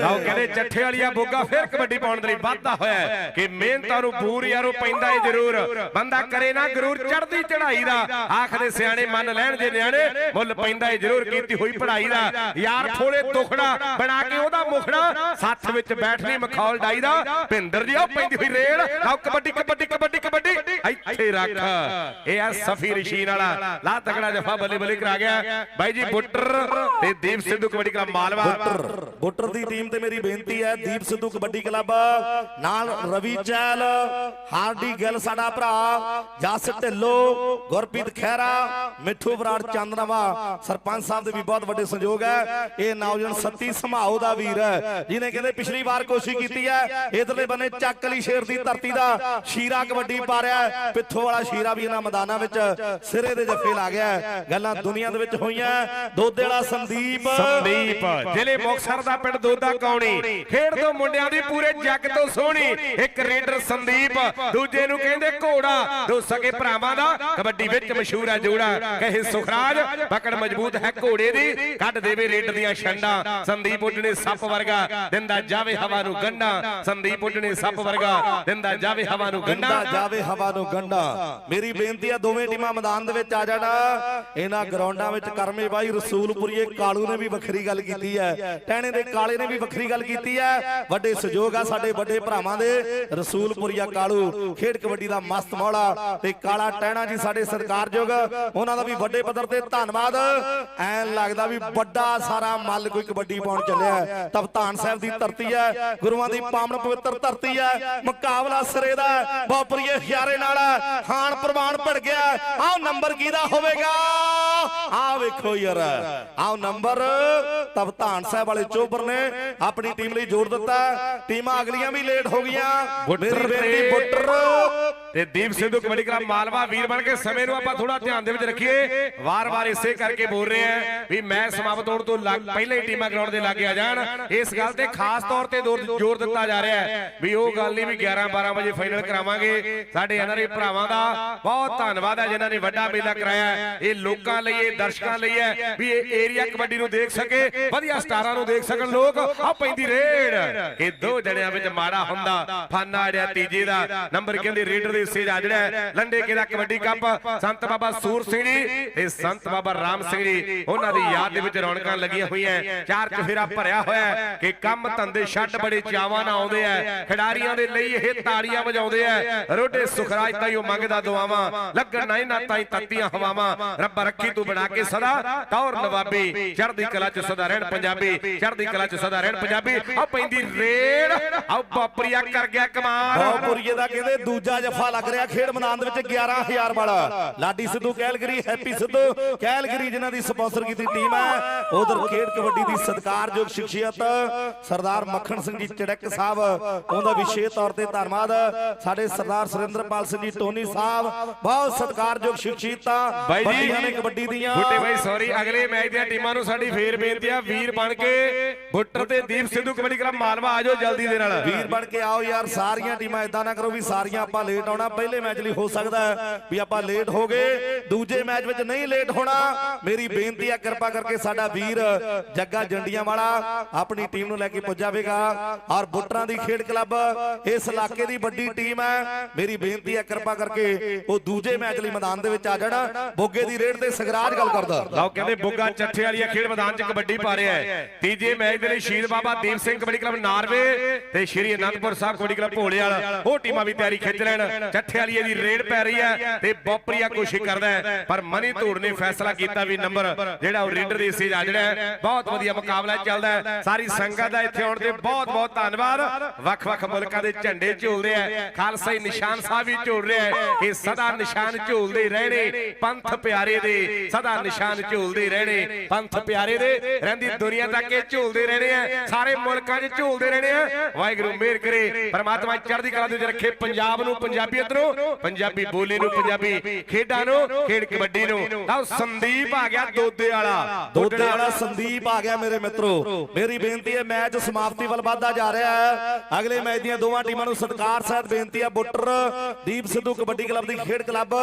ਲਓ, ਕਹਿੰਦੇ ਚੱਠੇ ਵਾਲੀਆ ਬੋਗਾ ਫਿਰ ਕਬੱਡੀ ਪਾਉਣ ਦੇ ਲਈ ਵਾਧਾ ਹੋਇਆ ਕਿ ਮਿਹਨਤਾਂ ਨੂੰ ਬੂਰ ਯਾਰੋ ਪੈਂਦਾ ਏ ਜ਼ਰੂਰ। ਬੰਦਾ ਕਰੇ ਨਾ ਗਰੂਰ ਚੜਦੀ ਚੜਾਈ ਦਾ। ਆਖਦੇ ਸਿਆਣੇ ਮੰਨ ਲੈਣ ਜੇ ਨਿਆਣੇ, ਮੁੱਲ ਪੈਂਦਾ ਏ ਜ਼ਰੂਰ, ਕੀਤੀ ਹੋਈ ਪੜਾਈ ਦਾ। ਯਾਰ ਥੋੜੇ ਦੁਖੜਾ ਬਣਾ ਕੇ ਉਹਦਾ ਮੁਖੜਾ, ਸੱਥ ਵਿੱਚ ਬੈਠਣੀ ਮਖੌਲ ਡਾਈ ਦਾ। ਭਿੰਦਰ ਜੀ ਉਹ ਪੈਂਦੀ ਹੋਈ ਰੇਲ। ਲਓ ਕਬੱਡੀ ਕਬੱਡੀ ਕਬੱਡੀ ਕਬੱਡੀ। ਇੱਥੇ ਰੱਖ। ਇਹ ਆ ਸਫੀ ਰਸ਼ੀਨ ਵਾਲਾ। ਲਾ ਤਕੜਾ ਜਫਾ ਬੱਲੇ ਬੱਲੇ ਕਰਾ ਗਿਆ। ਬਾਈ ਜੀ ਬੁੱਟਰ ਤੇ ਦੀਪ ਸਿੱਧੂ ਕਬੱਡੀ ਕਲੱਬ ਮਾਲਵਾ। ਬੁੱਟਰ ਬੁੱਟਰ ਦੀ ਟੀਮ ਤੇ ਮੇਰੀ ਬੇਨਤੀ ਹੈ ਦੀਪ ਸਿੱਧੂ ਕਬੱਡੀ ਕਲੱਬ। ਨਾਲ ਰਵੀ ਚਹਿਲ। ਹਾਰਡੀ ਗਿੱਲ ਸਾਡਾ ਭਰਾ ਜਸ ਢਿੱਲੋ ਗੁਰਪ੍ਰੀਤ ਖਹਿਰਾ ਮਿੱਠੂ ਬਰਾੜ ਚੰਦਨਵਾ। ਸਰਪੰਚ ਸਾਹਿਬ ਦੇ ਵੀ ਬਹੁਤ ਵੱਡੇ ਸੰਯੋਗ ਹੈ। ਇਹ ਨੌਜਵਾਨ ਸੱਤੀ ਸਮਾਓ ਦਾ ਵੀਰ ਹੈ ਜਿਹਨੇ ਕਹਿੰਦੇ ਪਿਛਲੀ ਵਾਰ ਕੋਸ਼ਿਸ਼ ਕੀਤੀ ਹੈ ਇਧਰਲੇ ਬੰਨੇ ਚੱਕ ਲਈ ਸ਼ੇਰ ਦੀ ਧਰਤੀ ਦਾ। ਸ਼ੀਰਾ ਕਬੱਡੀ ਪਾ ਰਿਹਾ ਹੈ। ਪਿੱਥੋਂ ਵਾਲਾ ਸ਼ੀਰਾ ਵੀ ਇਹਨਾਂ ਮੈਦਾਨਾਂ ਵਿੱਚ ਸਿਰੇ ਦੇ ਜੱਫੇ ਲਾ ਗਿਆ ਗੱਲਾਂ ਦੁਨੀਆ ਦੇ ਵਿੱਚ ਹੋਈਆਂ ਦੋਦੇ ਵਾਲਾ ਸੰਦੀਪ। ਸੰਦੀਪ, ਜ਼ਿਲ੍ਹੇ ਮੁਕਤਸਰ ਦਾ ਪਿੰਡ ਦੋਦਾ ਕੌਣੀ ਖੇਡ ਤੋਂ ਮੁੰਡਿਆਂ ਦੀ ਪੂਰੇ ਜੱਗ ਤੋਂ ਸੋਹਣੀ। ਇੱਕ ਰੇਡਰ ਸੰਦੀਪ, ਦੂਜੇ ਨੂੰ ਕਹਿੰਦੇ ਘੋੜਾ। ਦੋ ਸਕੇ ਭਰਾਵਾਂ ਦਾ। ਕਬੱਡੀ ਵਿੱਚ ਮਸ਼ਹੂਰ ਹੈ ਜੋੜਾ। ਕਹੇ ਸੁਖਰਾਜ, ਪਕੜ ਮਜ਼ਬੂਤ ਹੈ ਘੋੜੇ ਦੀ। ਕੱਢ ਦੇਵੇ ਰੇਡ ਦੀਆਂ ਛੰਡਾਂ। ਸੰਦੀਪ ਉੱਡਣੇ ਸੱਪ ਵਰਗਾ। ਦਿੰਦਾ ਜਾਵੇ ਹਵਾ ਨੂੰ ਗੰਢਾਂ। ਸੰਦੀਪ ਉੱਡਣੇ ਸੱਪ ਵਰਗਾ। ਦਿੰਦਾ ਜਾਵੇ ਹਵਾ ਨੂੰ ਗੰਡਾ ਜਾਵੇ ਹਵਾ ਨੂੰ ਗੰਡਾ। ਮੇਰੀ ਬੇਨਤੀ ਆ ਦੋਵੇਂ ਟੀਮਾਂ ਮੈਦਾਨ ਦੇ ਵਿੱਚ ਆ ਜਾਣਾ। ਇਹਨਾਂ ਗਰਾਊਂਡਾਂ ਵਿੱਚ ਕਰਮੇ ਬਾਈ ਰਸੂਲਪੁਰੀਏ ਕਾਲੂ ਨੇ ਵੀ ਵੱਖਰੀ ਗੱਲ ਕੀਤੀ ਹੈ। ਟਹਿਣੇ ਦੇ ਕਾਲੇ ਨੇ ਵੀ ਵੱਖਰੀ ਗੱਲ ਕੀਤੀ ਹੈ। ਵੱਡੇ ਸਹਿਯੋਗ ਆ ਸਾਡੇ ਵੱਡੇ ਭਰਾਵਾਂ ਦੇ। ਰਸੂਲਪੁਰੀਆ ਕਾਲੂ। ਖੇਡ ਕਬੱਡੀ ਦਾ ਮਸਤ ਮੌਲਾ ਤੇ ਕਾਲਾ ਟਹਿਣਾ ਜੀ ਸਾਡੇ ਸਤਿਕਾਰਯੋਗ ਉਹਨਾਂ ਦਾ ਵੀ ਵੱਡੇ ਪੱਧਰ ਤੇ ਧੰਨਵਾਦ। ਐਨ ਲੱਗਦਾ ਵੀ ਵੱਡਾ ਸਾਰਾ ਮੱਲ ਕੋਈ ਕਬੱਡੀ ਪਾਉਣ ਚੱਲਿਆ। ਤਪਤਾਨ ਸਾਹਿਬ ਦੀ ਧਰਤੀ ਹੈ। ਗੁਰੂਆਂ ਦੀ ਪਾਵਨ ਪਵਿੱਤਰ ਧਰਤੀ ਹੈ। ਮੁਕਾਬਲਾ ਸਿਰੇ ਦਾ ਹੈ। ਬਹੁਪਰੀਏ ਹਿਆਰੇ ਨਾਲ। ਖਾਨ ਪ੍ਰਵਾਨ ਭੜ ਗਿਆ ਆਹ ਨੰਬਰ ਕਿਹਦਾ ਹੋਵੇਗਾ? ਆਹ ਵੇਖੋ ਯਾਰ। ਆਹ ਨੰਬਰ ਤਪਤਾਨ ਸਾਹਿਬ ਵਾਲੇ ਚੋਬਰ ਨੇ ਆਪਣੀ ਟੀਮ ਲਈ ਜੋੜ ਦਿੱਤਾ ਟੀਮਾਂ ਅਗਲੀਆਂ ਵੀ ਲੇਟ ਹੋ ਗਈਆਂ। ਮੇਰੀ ਬੇਨਤੀ ਬੁੱਟਰ। ਤੇ ਦੀਪ ਸਿੱਧੂ ਕਬੱਡੀ ਕਲੱਬ ਮਾਲਵਾ ਵੀਰ ਬਣ ਕੇ ਸਮੇਂ ਨੂੰ ਆਪਾਂ ਥੋੜਾ ਧਿਆਨ ਦੇ ਵਿੱਚ ਰੱਖੀਏ। ਵਾਰ-ਵਾਰ ਇਸੇ ਕਰਕੇ ਬੋਲ ਰਹੇ ਆ ਵੀ ਮੈਚ ਸਮਾਪਤ ਹੋਣ ਤੋਂ ਲੱਗ- ਪਹਿਲਾਂ ਹੀ ਟੀਮਾਂ ਗਰਾਊਂਡ ਦੇ ਲਾਗੇ ਆ ਜਾਣ। ਇਸ ਗੱਲ ਤੇ ਖਾਸ ਤੌਰ ਤੇ ਜ਼ੋਰ ਜ਼ੋਰ ਦਿੱਤਾ ਜਾ ਰਿਹਾ ਹੈ ਵੀ ਉਹ ਗੱਲ ਨਹੀਂ ਵੀ 11 12 ਵਜੇ ਫਾਈਨਲ ਕਰਾਵਾਂਗੇ। ਸਾਡੇ ਐਨਆਰਆਈ ਭਰਾਵਾਂ ਦਾ ਬਹੁਤ ਧੰਨਵਾਦ ਹੈ ਜਿਨ੍ਹਾਂ ਨੇ ਵੱਡਾ ਮੇਲਾ ਕਰਾਇਆ ਇਹ ਲੋਕਾਂ ਲਈ, ਇਹ ਦਰਸ਼ਕਾਂ ਲਈ ਹੈ ਵੀ ਇਹ ਏਰੀਆ ਕਬੱਡੀ ਨੂੰ ਦੇਖ ਸਕੇ, ਵਧੀਆ ਸਟਾਰਾਂ ਨੂੰ ਦੇਖ ਸਕਣ ਲੋਕ। ਆ ਪੈਂਦੀ ਰੇਡ। ਇਹ ਦੋ ਜਣਿਆਂ ਵਿੱਚ ਮਾੜਾ ਹੁੰਦਾ, ਫਾਨਾ ਅੜਿਆ ਤੀਜੇ ਦਾ। ਨੰਬਰ ਕਹਿੰਦੇ ਰੇਡਰ ਦੇ ਹਿੱਸੇ ਜਾ ਜਿਹੜਾ ਲੰਡੇ ਕੇ ਦਾ ਕਬੱਡੀ ਕੱਪ। ਸੰਤ ਬਾਬਾ ਸੂਰ ਸਿੰਘ ਜੀ ਤੇ ਸੰਤ ਬਾਬਾ ਰਾਮ ਸਿੰਘ ਜੀ, ਉਹਨਾਂ ਦੀ ਯਾਦ ਦੇ ਵਿੱਚ ਰੌਣਕਾਂ ਲੱਗੀਆਂ ਹੋਈਆਂ ਚਾਰ ਚਫੇਰਾ ਭਰਿਆ ਹੋਇਆ ਕਿ ਕੰਮ ਧੰਦੇ ਛੱਡ ਬੜੇ ਚਾਵਾਂ ਨਾਲ ਆਉਂਦੇ ਆ ਖਿਡਾਰੀਆਂ ਦੇ ਲਈ ਇਹ ਤਾੜੀਆਂ ਵਜਾਉਂਦੇ ਆ। ਰੋਡੇ ਸੁਖਰਾਜ ਤਾਈ ਉਹ ਮੰਗਦਾ ਦੁਆਵਾਂ, ਲੱਗਣ ਨਾ ਇਹਨਾਂ ਤਾਈ ਤੱਤੀਆਂ ਹਵਾਵਾਂ। ਰੱਬ ਰੱਖੀ ਤੂੰ ਬਣਾ ਕੇ ਸਦਾ ਟੌਰ ਨਵਾਬੀ, ਚੜ੍ਹਦੀ ਕਲਾ ਚ ਸਦਾ ਰਹਿਣ ਪੰਜਾਬੀ, ਚੜ੍ਹਦੀ ਕਲਾ ਚ ਸਦਾ ਰਹਿਣ ਪੰਜਾਬੀ। ਆ ਪੈਂਦੀ ਰੇਡ ਆ ਬਾਪਰੀਆ ਕਰ ਗਿਆ ਕਮਾਲ। ਬਹੁਪੁਰੀਏ ਦਾ ਕਹਿੰਦੇ ਦੂਜਾ ਜਫਾ ਲੱਗ ਰਿਹਾ ਖੇਡ ਮੈਦਾਨ ਦੇ ਵਿੱਚ 11000 ਵਾਲਾ। Laddi Sidhu, Calgary, happy Sidhu, Calgary ਜਿਨ੍ਹਾਂ ਦੀ ਸਪਾਂਸਰ ਕੀਤੀ ਟੀਮ ਹੈ। ਉਧਰ ਖੇਡ ਕਬੱਡੀ ਦੀ ਸਤਿਕਾਰਯੋਗ ਸ਼ਖਸੀਅਤ ਸਰਦਾਰ ਮੱਖਣ ਸਿੰਘ ਜੀ, ਚੜਕ ਸਾਹਿਬ, ਉਹਦਾ ਵਿਸ਼ੇਸ਼ ਤੌਰ ਤੇ ਧੰਨਵਾਦ। ਸਾਡੇ ਸਰਦਾਰ ਸੁਰਿੰਦਰਪਾਲ ਸਿੰਘ ਜੀ ਟੋਨੀ ਸਾਹਿਬ ਬਹੁਤ ਸਤਿਕਾਰਯੋਗ ਸ਼ਖਸੀਅਤਾਂ ਬਾਈ ਜੀ ਨੇ ਕਬੱਡੀ ਦੀਆਂ। ਬੁੱਟੇ ਬਾਈ ਸੌਰੀ ਅਗਲੇ ਮੈਚ ਦੀਆਂ ਟੀਮਾਂ ਨੂੰ ਸਾਡੀ ਫੇਰ ਬੇਨਤੀ ਆ ਵੀਰ ਬਣ ਕੇ ਬੁੱਟਰ ਤੇ ਦੀਪ ਸਿੱਧੂ ਕਬੱਡੀ ਕਲੱਬ ਮਾਲਵਾ ਆਜੋ ਜਲਦੀ ਦੇ ਨਾਲ। ਵੀਰ ਬਣ ਕੇ ਆਓ ਯਾਰ ਸਾਰੀਆਂ ਟੀਮਾਂ ਇਦਾਂ ਨਾ ਕਰੋ ਵੀ ਸਾਰੀਆਂ ਆਪਾਂ ਲੇਟ ਆਉਣਾ। ਪਹਿਲੇ ਮੈਚ ਲਈ ਹੋ ਸਕਦਾ ਵੀ ਆਪਾਂ ਲੇਟ ਹੋ ਗਏ ਦੂਜੇ ਮੈਚ ਵਿੱਚ ਨਹੀਂ ਲੇਟ ਹੋਣਾ। ਮੇਰੀ ਬੇਨਤੀ ਆ ਕਿਰਪਾ ਕਰਕੇ ਸਾਡਾ ਵੀਰ ਜੱਗਾ ਜੰਡੀਆਂ ਵਾਲਾ ਆਪਣੀ ਟੀਮ ਨੂੰ ਲੈ ਕੇ ਪੁੱਜਾਵੇਗਾ ਔਰ ਬੁੱਟਰਾਂ ਦੀ ਖੇਡ ਕਲੱਬ ਇਸ ਇਲਾਕੇ ਦੀ ਵੱਡੀ ਟੀਮ ਹੈ। ਮੇਰੀ ਬੇਨਤੀ ਹੈ ਕਿਰਪਾ ਕਰਕੇ ਉਹ ਦੂਜੇ ਮੈਚ ਲਈ ਮੈਦਾਨ ਦੇ ਵਿੱਚ ਆ ਜਾਣ। ਬੋਗੇ ਦੀ ਰੇਡ ਤੇ ਸਗਰਾਜ ਗੱਲ ਕਰਦਾ। ਲਓ, ਕਹਿੰਦੇ ਬੁੱਗਾ ਚੱਠੇ ਵਾਲੀ ਖੇਡ ਮੈਦਾਨ 'ਚ ਕਬੱਡੀ ਪਾ ਰਿਹਾ ਹੈ। ਤੀਜੇ ਮੈਚ ਦੇ ਲਈ ਸ਼ਹੀਦ ਬਾਬਾ ਦੀਪ ਸਿੰਘ ਕਬੱਡੀ ਕਲੱਬ ਨਾਰਵੇ ਤੇ ਸ਼੍ਰੀ ਅਨੰਦਪੁਰ ਸਾਹਿਬ ਕਬੱਡੀ ਕਲੱਬ ਭੋਲੇ ਵਾਲਾ ਉਹ ਟੀਮਾਂ ਵੀ ਤਿਆਰੀ ਖਿੱਚ ਲੈਣ। ਚੱਠੇ ਵਾਲੀ ਦੀ ਰੇਡ ਪੈ ਰਹੀ ਹੈ ਤੇ ਬੋਪਰੀਆ ਕੋਸ਼ਿਸ਼ ਕਰਦਾ ਹੈ। ਪਰ ਮਨੀ ਧੂੜ ਨੇ ਫੈਸਲਾ ਕੀਤਾ ਵੀ ਨੰਬਰ, ਜਿਹੜਾ ਉਹ ਰੇਡਰ ਦੇ ਹਿੱਸੇ ਜਾ ਜਿਹੜਾ ਬਹੁਤ ਵਧੀਆ ਮੁਕਾਬਲਾ ਚੱਲਦਾ ਸਾਰੀ ਸੰਗਤ ਦਾ ਇੱਥੇ ਆਉਣ ਤੇ ਬਹੁਤ ਬਹੁਤ ਧੰਨਵਾਦ। ਵੱਖ-ਵੱਖ ਮੁਲਕਾਂ ਦੇ ਝੰਡੇ ਝੂਲਦੇ ਆ ਖਾਲਸਾਈ ਨਿਸ਼ਾਨ ਸਾਹਿਬ ਵੀ ਝੂਲ ਰਿਹਾ ਹੈ। ਇਹ ਸਦਾ ਨਿਸ਼ਾਨ ਝੂਲਦੇ ਰਹਿਣੇ ਪੰਥ ਪਿਆਰੇ ਦੇ। ਸਦਾ ਨਿਸ਼ਾਨ ਝੂਲਦੇ ਰਹਿਣੇ ਪੰਥ ਪਿਆਰੇ ਦੇ। ਰਹਿੰਦੀ ਦੁਨੀਆ ਤੱਕ ਇਹ ਝੂਲਦੇ ਰਹਿਣੇ ਆ। ਸਾਰੇ ਮੁਲਕਾਂ 'ਚ ਝੂਲਦੇ ਰਹਿਣੇ ਆ। ਵਾਹਿਗੁਰੂ ਮਿਹਰ ਕਰੇ। ਪਰਮਾਤਮਾ ਚੜ੍ਹਦੀ ਕਲਾ ਦੇ ਵਿੱਚ ਰੱਖੇ ਪੰਜਾਬ ਨੂੰ ਪੰਜਾਬੀਅਤ ਨੂੰ ਪੰਜਾਬੀ ਬੋਲੀ ਨੂੰ ਪੰਜਾਬੀ। ਖੇਡਾਂ ਨੂੰ ਖੇਡ ਕਬੱਡੀ ਨੂੰ। ਲਓ ਸੰਦੀਪ ਆ ਗਿਆ ਦੋਦੇ ਵਾਲਾ। ਦੋਦੇ ਵਾਲਾ। ਸੰਦੀਪ ਆ ਗਿਆ ਮੇਰੇ ਮਿੱਤਰੋ। ਮੇਰੀ ਬੇਨਤੀ ਹੈ ਮੈਚ ਸਮਾਪਤੀ ਵੱਲ ਵਧਦਾ ਜਾ ਰਿਹਾ ਹੈ। ਅਗਲੇ ਮੈਚ ਦੀਆਂ ਦੋਵਾਂ ਟੀਮਾਂ ਨੂੰ ਸਤਿਕਾਰ ਸਹਿਤ ਬੇਨਤੀ ਹੈ ਬੁੱਟਰ ਦੀਪ ਸਿੱਧੂ ਕਬੱਡੀ ਕਲੱਬ ਦੀ ਖੇਡ ਕਲੱਬ,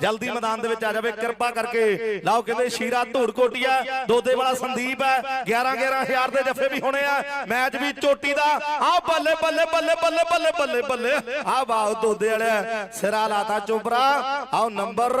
ਜਲਦੀ ਮੈਦਾਨ ਦੇ ਵਿੱਚ ਆ ਜਾਵੇ, ਕਿਰਪਾ ਕਰਕੇ। ਲਾਓ ਕਹਿੰਦੇ ਸ਼ੀਰਾ ਧੂੜ ਦੋਦੇ ਵਾਲਾ ਸੰਦੀਪ ਹੈ 11 11000 ਦੇ ਜੱਫੇ ਵੀ ਹੋਣੇ ਆ। ਮੈਚ ਵੀ ਚੋਟੀ ਦਾ, ਆ ਬੱਲੇ ਬੱਲੇ ਬੱਲੇ ਬੱਲੇ ਬੱਲੇ ਬੱਲੇ ਬੱਲੇ। ਆ ਵਾਹ ਦੋਦੇ ਵਾਲਿਆ, ਸਿਰਾ ਲਾਤਾ ਚੋਬਰਾ ਆਓ ਨੰਬਰ,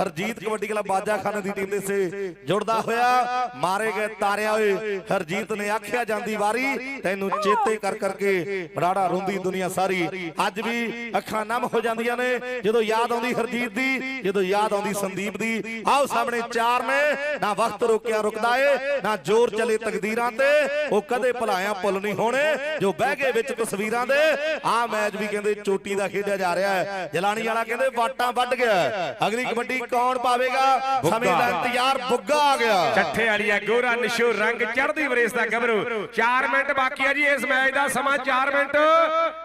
ਹਰਜੀਤ ਕਬੱਡੀ ਕਲੱਬ ਬਾਜਾ ਖਾਨ ਦੀ ਟੀਮ ਦੇ ਸੇ ਜੁੜਦਾ ਹੋਇਆ, ਮਾਰੇ ਗਏ ਤਾਰਿਆ ਹੋਏ ਹਰਜੀਤ ਨੇ ਆਖਿਆ ਜਾਂਦੀ ਵਾਰੀ, ਤੈਨੂੰ ਚੇਤੇ ਕਰ ਕਰਕੇ ਬਰਾੜਾ ਰੋਂਦੀ ਦੁਨੀਆ ਸਾਰੀ। ਅੱਜ ਵੀ ਅੱਖਾਂ ਨਮ ਹੋ ਜਾਂਦੀਆਂ ਨੇ। ਜਦੋਂ ਯਾਦ ਆਉਂਦੀ ਹਰਜੀਤ ਦੀ ਜਦੋਂ ਯਾਦ ਆਉਂਦੀ ਸੰਦੀਪ ਦੀ। ਆਓ ਸਾਹਮਣੇ ਚਾਰ ਨੇ ਨਾ। ਵਕਤ ਰੋਕਿਆ ਰੁਕਦਾ ਏ ਨਾ ਜ਼ੋਰ ਚੱਲੇ ਤਕਦੀਰਾਂ ਤੇ। ਉਹ ਕਦੇ ਭੁਲਾਇਆ ਭੁੱਲ ਨਹੀਂ ਹੋਣੇ ਜੋ ਬਹਿ ਗਏ ਵਿੱਚ ਤਸਵੀਰਾਂ ਦੇ ਆ ਮੈਚ ਵੀ ਕਹਿੰਦੇ ਚੋਟੀ ਦਾ ਖੇਡਿਆ ਜਾ ਰਿਹਾ ਹੈ। ਜਲਾਣੀ ਵਾਲਾ ਕਹਿੰਦੇ ਵਾਟਾਂ ਵੱਢ ਗਿਆ ਅਗਲੀ ਕਬੱਡੀ ਕੌਣ ਪਾਵੇਗਾ? ਸਮੇਂ ਦਾ ਇੰਤਜ਼ਾਰ ਬੁੱਗਾ ਆ ਗਿਆ। ਚੱਠੇ ਵਾਲੀ ਆ ਗੋਰਾ ਨਿਸ਼ੋ ਰੰਗ ਚੜ੍ਹਦੀ ਵਰੇਸ ਦਾ ਗੱਭਰੂ। 4 ਮਿੰਟ ਬਾਕੀ ਆ ਜੀ ਇਸ ਮੈਚ ਦਾ ਸਮਾਂ 4 ਮਿੰਟ।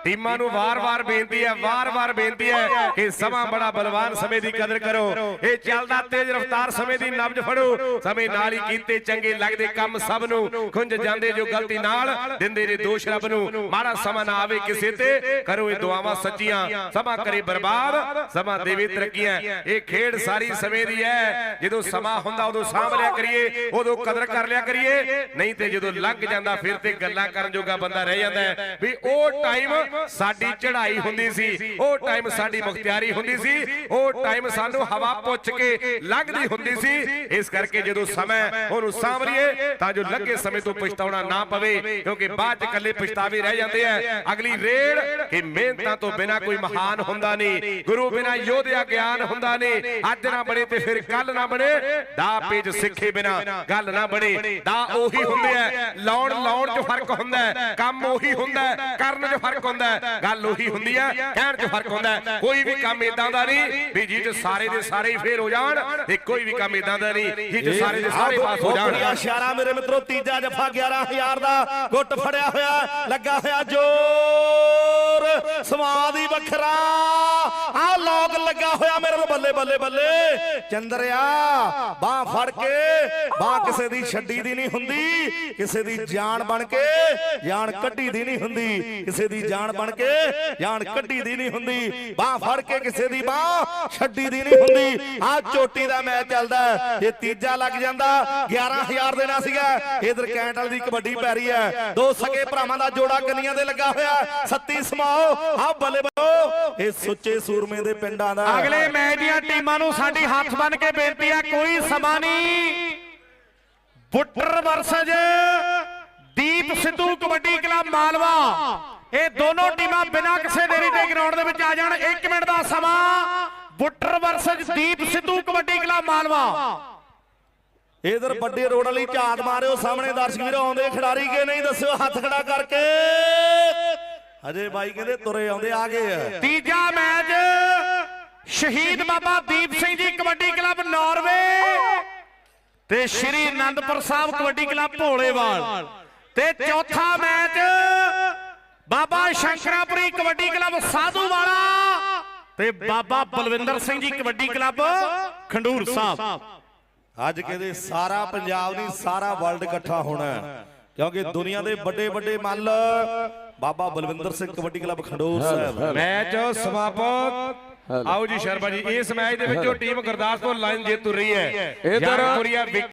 ਟੀਮਾਂ ਨੂੰ ਵਾਰ-ਵਾਰ ਬੇਨਤੀ ਹੈ, ਵਾਰ-ਵਾਰ ਬੇਨਤੀ ਹੈ ਕਿ ਸਮਾਂ ਬੜਾ ਬਲਵਾਨ ਸਮੇਂ ਦੀ ਕਦਰ ਕਰੋ। ਇਹ ਚੱਲਦਾ ਤੇਜ਼ ਰਫ਼ਤਾਰ ਸਮੇਂ ਦੀ ਨਬਜ ਫੜੋ। ਸਮੇਂ ਨਾਲ ਹੀ ਕੀਤੇ ਚੰਗੇ ਲੱਗਦੇ ਕੰਮ ਸਭ ਨੂੰ ਖੁੰਝ ਜਾਂਦੇ ਜੋ ਗਲਤੀ ਨਾਲ ਦਿੰਦੇ ਨੇ ਦੋਸ਼ ਰੱਬ ਨੂੰ। ਮਾੜਾ ਸਮਾਂ ਨਾ ਆਵੇ ਕਿਸੇ ਤੇ, ਕਰੋ ਇਹ ਦੁਆਵਾਂ ਸੱਚੀਆਂ। ਸਮਾਂ ਕਰੇ ਬਰਬਾਦ, ਸਮਾਂ ਦੇਵੇ ਤਰੱਕੀਆਂ। ਇਹ ਖੇਡ ਸਾਰੀ ਸਮੇਂ ਦੀ ਹੈ। ਜਦੋਂ ਸਮਾਂ ਹੁੰਦਾ, ਉਦੋਂ ਸਾਂਭ ਲਿਆ ਕਰੀਏ, ਉਦੋਂ ਕਦਰ ਕਰ ਲਿਆ ਕਰੀਏ। ਨਹੀਂ ਤੇ ਜਦੋਂ ਲੰਘ ਜਾਂਦਾ, ਫਿਰ ਤੇ ਗੱਲਾਂ ਕਰਨ ਜੋਗਾ ਬੰਦਾ ਰਹਿ ਜਾਂਦਾ ਵੀ ਉਹ ਟਾਈਮ ਸਾਡੀ ਚੜ ਚੜ੍ਹਾਈ ਹੁੰਦੀ ਸੀ। ਉਹ ਟਾਈਮ ਸਾਡੀ ਮੁਖਤਿਆਰੀ ਹੁੰਦੀ ਸੀ। ਉਹ ਟਾਈਮ ਸਾਨੂੰ ਹਵਾ ਪੁੱਛ ਕੇ ਲੰਘਦੀ ਹੁੰਦੀ ਸੀ। ਇਸ ਕਰਕੇ ਜਦੋਂ ਸਮਾਂ ਉਹਨੂੰ ਸਾਂਭ ਲਈਏ ਤਾਂ ਜੋ ਲੱਗੇ ਸਮੇਂ ਤੋਂ ਪਛਤਾਉਣਾ ਨਾ ਪਵੇ ਕਿਉਂਕਿ ਬਾਅਦ ਚ ਇਕੱਲੇ ਪਛਤਾਵੇ ਰਹਿ ਜਾਂਦੇ ਆ। ਅਗਲੀ ਰੇਡ ਕਿ ਮਿਹਨਤਾਂ ਤੋਂ ਬਿਨਾ ਕੋਈ ਮਹਾਨ ਹੁੰਦਾ ਨਹੀਂ। ਗੁਰੂ ਬਿਨਾ ਯੋਧਿਆ ਗਿਆਨ ਹੁੰਦਾ ਨਹੀਂ। ਅੱਜ ਨਾ ਬਣੇ ਤੇ ਫਿਰ ਕੱਲ ਨਾ ਬਣੇ। ਦਾ ਪੇਜ ਸਿੱਖੇ ਬਿਨਾ ਗੱਲ ਨਾ ਬਣੇ। ਦਾ ਉਹੀ ਹੁੰਦੇ ਆ ਲਾਉਣ ਲਾਉਣ 'ਚ ਫ਼ਰਕ ਹੁੰਦਾ ਕੰਮ ਉਹੀ ਹੁੰਦਾ ਕਰਨ 'ਚ ਫ਼ਰਕ ਹੁੰਦਾ ਗੱਲ ਉਹੀ ਹੁੰਦੀ ਹੈ ਕਹਿਣ 'ਚ ਫ਼ਰਕ ਹੁੰਦਾ ਹੈ। ਕੋਈ ਵੀ ਕੰਮ ਇਦਾਂ ਦਾ ਨਹੀਂ ਵੀ ਜੀ 'ਚ ਸਾਰੇ ਦੇ ਸਾਰੇ ਹੀ ਫੇਲ ਹੋ ਜਾਣ ਤੇ ਕੋਈ ਵੀ ਕੰਮ ਇਦਾਂ ਦਾ ਨਹੀਂ ਜੀ 'ਚ ਸਾਰੇ ਦੇ ਸਾਰੇ ਪਾਸ ਹੋ ਜਾਣ ਇਸ਼ਾਰਾ ਮੇਰੇ ਮਿੱਤਰੋ ਤੀਜਾ ਜਫਾ 11000 ਦਾ ਗੁੱਟ ਫੜਿਆ ਹੋਇਆ ਲੱਗਾ ਹੋਇਆ ਜ਼ੋਰ ਸਮਾਦੀ ਵੱਖਰਾ ਆ ਲੋਕ ਲੱਗਾ ਹੋਇਆ ਮੇਰੇ ਨੂੰ ਬੱਲੇ ਬੱਲੇ ਬੱਲੇ। ਚੰਦਰਿਆ, ਬਾਹ ਫੜ ਕੇ, ਬਾਹ ਕਿਸੇ ਦੀ ਛੱਡੀ ਦੀ ਨਹੀਂ ਹੁੰਦੀ, ਕਿਸੇ ਦੀ ਜਾਨ ਬਣ ਕੇ, ਜਾਨ ਕੱਢੀ ਦੀ ਨਹੀਂ ਹੁੰਦੀ, ਕਿਸੇ ਦੀ ਜਾਨ ਬਣ ਕੇ, ਜਾਨ ਕੱਢੀ ਦੀ ਨਹੀਂ ਹੁੰਦੀ, ਬਾਹ ਫੜ ਕੇ ਕਿਸੇ ਦੀ ਬਾਹ ਛੱਡੀ ਦੀ ਨਹੀਂ ਹੁੰਦੀ। ਆ ਚੋਟੀ ਦਾ ਮੈਚ ਚੱਲਦਾ ਹੈ। ਜੇ ਤੀਜਾ ਲੱਗ ਜਾਂਦਾ 11000 ਦੇਣਾ ਸੀਗਾ। ਇਧਰ ਕੈਂਟਲ ਦੀ ਕਬੱਡੀ ਪੈ ਰਹੀ ਹੈ। ਦੋ ਸਕੇ ਭਰਾਵਾਂ ਦਾ ਜੋੜਾ ਕੰਨੀਆਂ ਦੇ ਲੱਗਾ ਹੋਇਆ, ਸੱਤੀ ਸਮਾਓ ਆ ਬੱਲੇ ਬੱਲੋ। ਇਹ ਸੁੱਚੇ ਸੂਰ ਸੂਰਮੇ ਦੇ ਪਿੰਡਾਂ ਦਾ। ਅਗਲੇ ਮੈਚ ਦੀਆਂ ਟੀਮਾਂ ਨੂੰ ਸਾਡੀ ਹੱਥ ਬੰਨ ਕੇ ਬੇਨਤੀ ਹੈ ਕੋਈ ਸਮਾਂ ਨਹੀਂ। Buttar versus Deep Sidhu kabaddi club Malwa. ਇਹ ਦੋਨੋਂ ਟੀਮਾਂ ਬਿਨਾਂ ਕਿਸੇ ਦੇਰੀ ਦੇ ਗਰਾਊਂਡ ਦੇ ਵਿੱਚ ਆ ਜਾਣ। 1 ਮਿੰਟ ਦਾ ਸਮਾਂ। Buttar versus Deep Sidhu kabaddi club Malwa. ਇਧਰ ਵੱਡੇ ਰੋਡ ਵਾਲੀ ਝਾਤ ਮਾਰਿਓ ਸਾਹਮਣੇ। ਦਰਸ਼ਕ ਵੀਰ ਆਉਂਦੇ ਖਿਡਾਰੀ ਕੇ ਨਹੀਂ? ਦੱਸਿਓ ਹੱਥ ਖੜਾ ਕਰਕੇ। ਹਜੇ ਬਾਈ ਕਹਿੰਦੇ ਤੁਰੇ ਆਉਂਦੇ ਆ ਗਏ ਆ। ਤੀਜਾ ਮੈਚ ਸ਼ਹੀਦ ਬਾਬਾ ਦੀਪ ਸਿੰਘ ਜੀ ਕਬੱਡੀ ਕਲੱਬ ਨਾਰਵੇ ਤੇ ਸ਼੍ਰੀ ਅਨੰਦਪੁਰ ਸਾਹਿਬ ਕਬੱਡੀ ਕਲੱਬ ਭੋਲੇਵਾਲ। ਤੇ ਚੌਥਾ ਮੈਚ ਬਾਬਾ ਸ਼ੰਕਰਾਪੁਰੀ ਕਬੱਡੀ ਕਲੱਬ ਸਾਧੂਵਾਲਾ ਤੇ ਬਾਬਾ ਬਲਵਿੰਦਰ ਸਿੰਘ ਜੀ ਕਬੱਡੀ ਕਲੱਬ ਖੰਡੂਰ ਸਾਹਿਬ। ਅੱਜ ਕਹਿੰਦੇ ਸਾਰਾ ਪੰਜਾਬ ਨਹੀਂ ਸਾਰਾ ਵਰਲਡ ਇਕੱਠਾ ਹੋਣਾ। ਕਿਉਂਕਿ ਦੁਨੀਆ ਦੇ ਵੱਡੇ ਵੱਡੇ ਮੱਲ ਬਾਬਾ ਬਲਵਿੰਦਰ ਸਿੰਘ ਕਬੱਡੀ ਕਲੱਬ ਖੰਡੂਰ ਸਾਹਿਬ। ਮੈਚ ਸਮਾਪਤ। ਆਓ ਜੀ ਸ਼ਰਮਾ ਜੀ ਇਸ ਮੈਚ ਦੇ ਵਿੱਚੋਂ ਟੀਮ ਗੁਰਦਾਸਪੁਰ ਲਾਈਨ ਜੇਤੂ ਰਹੀ ਹੈ ਇੱਧਰ- ਵਿਕ-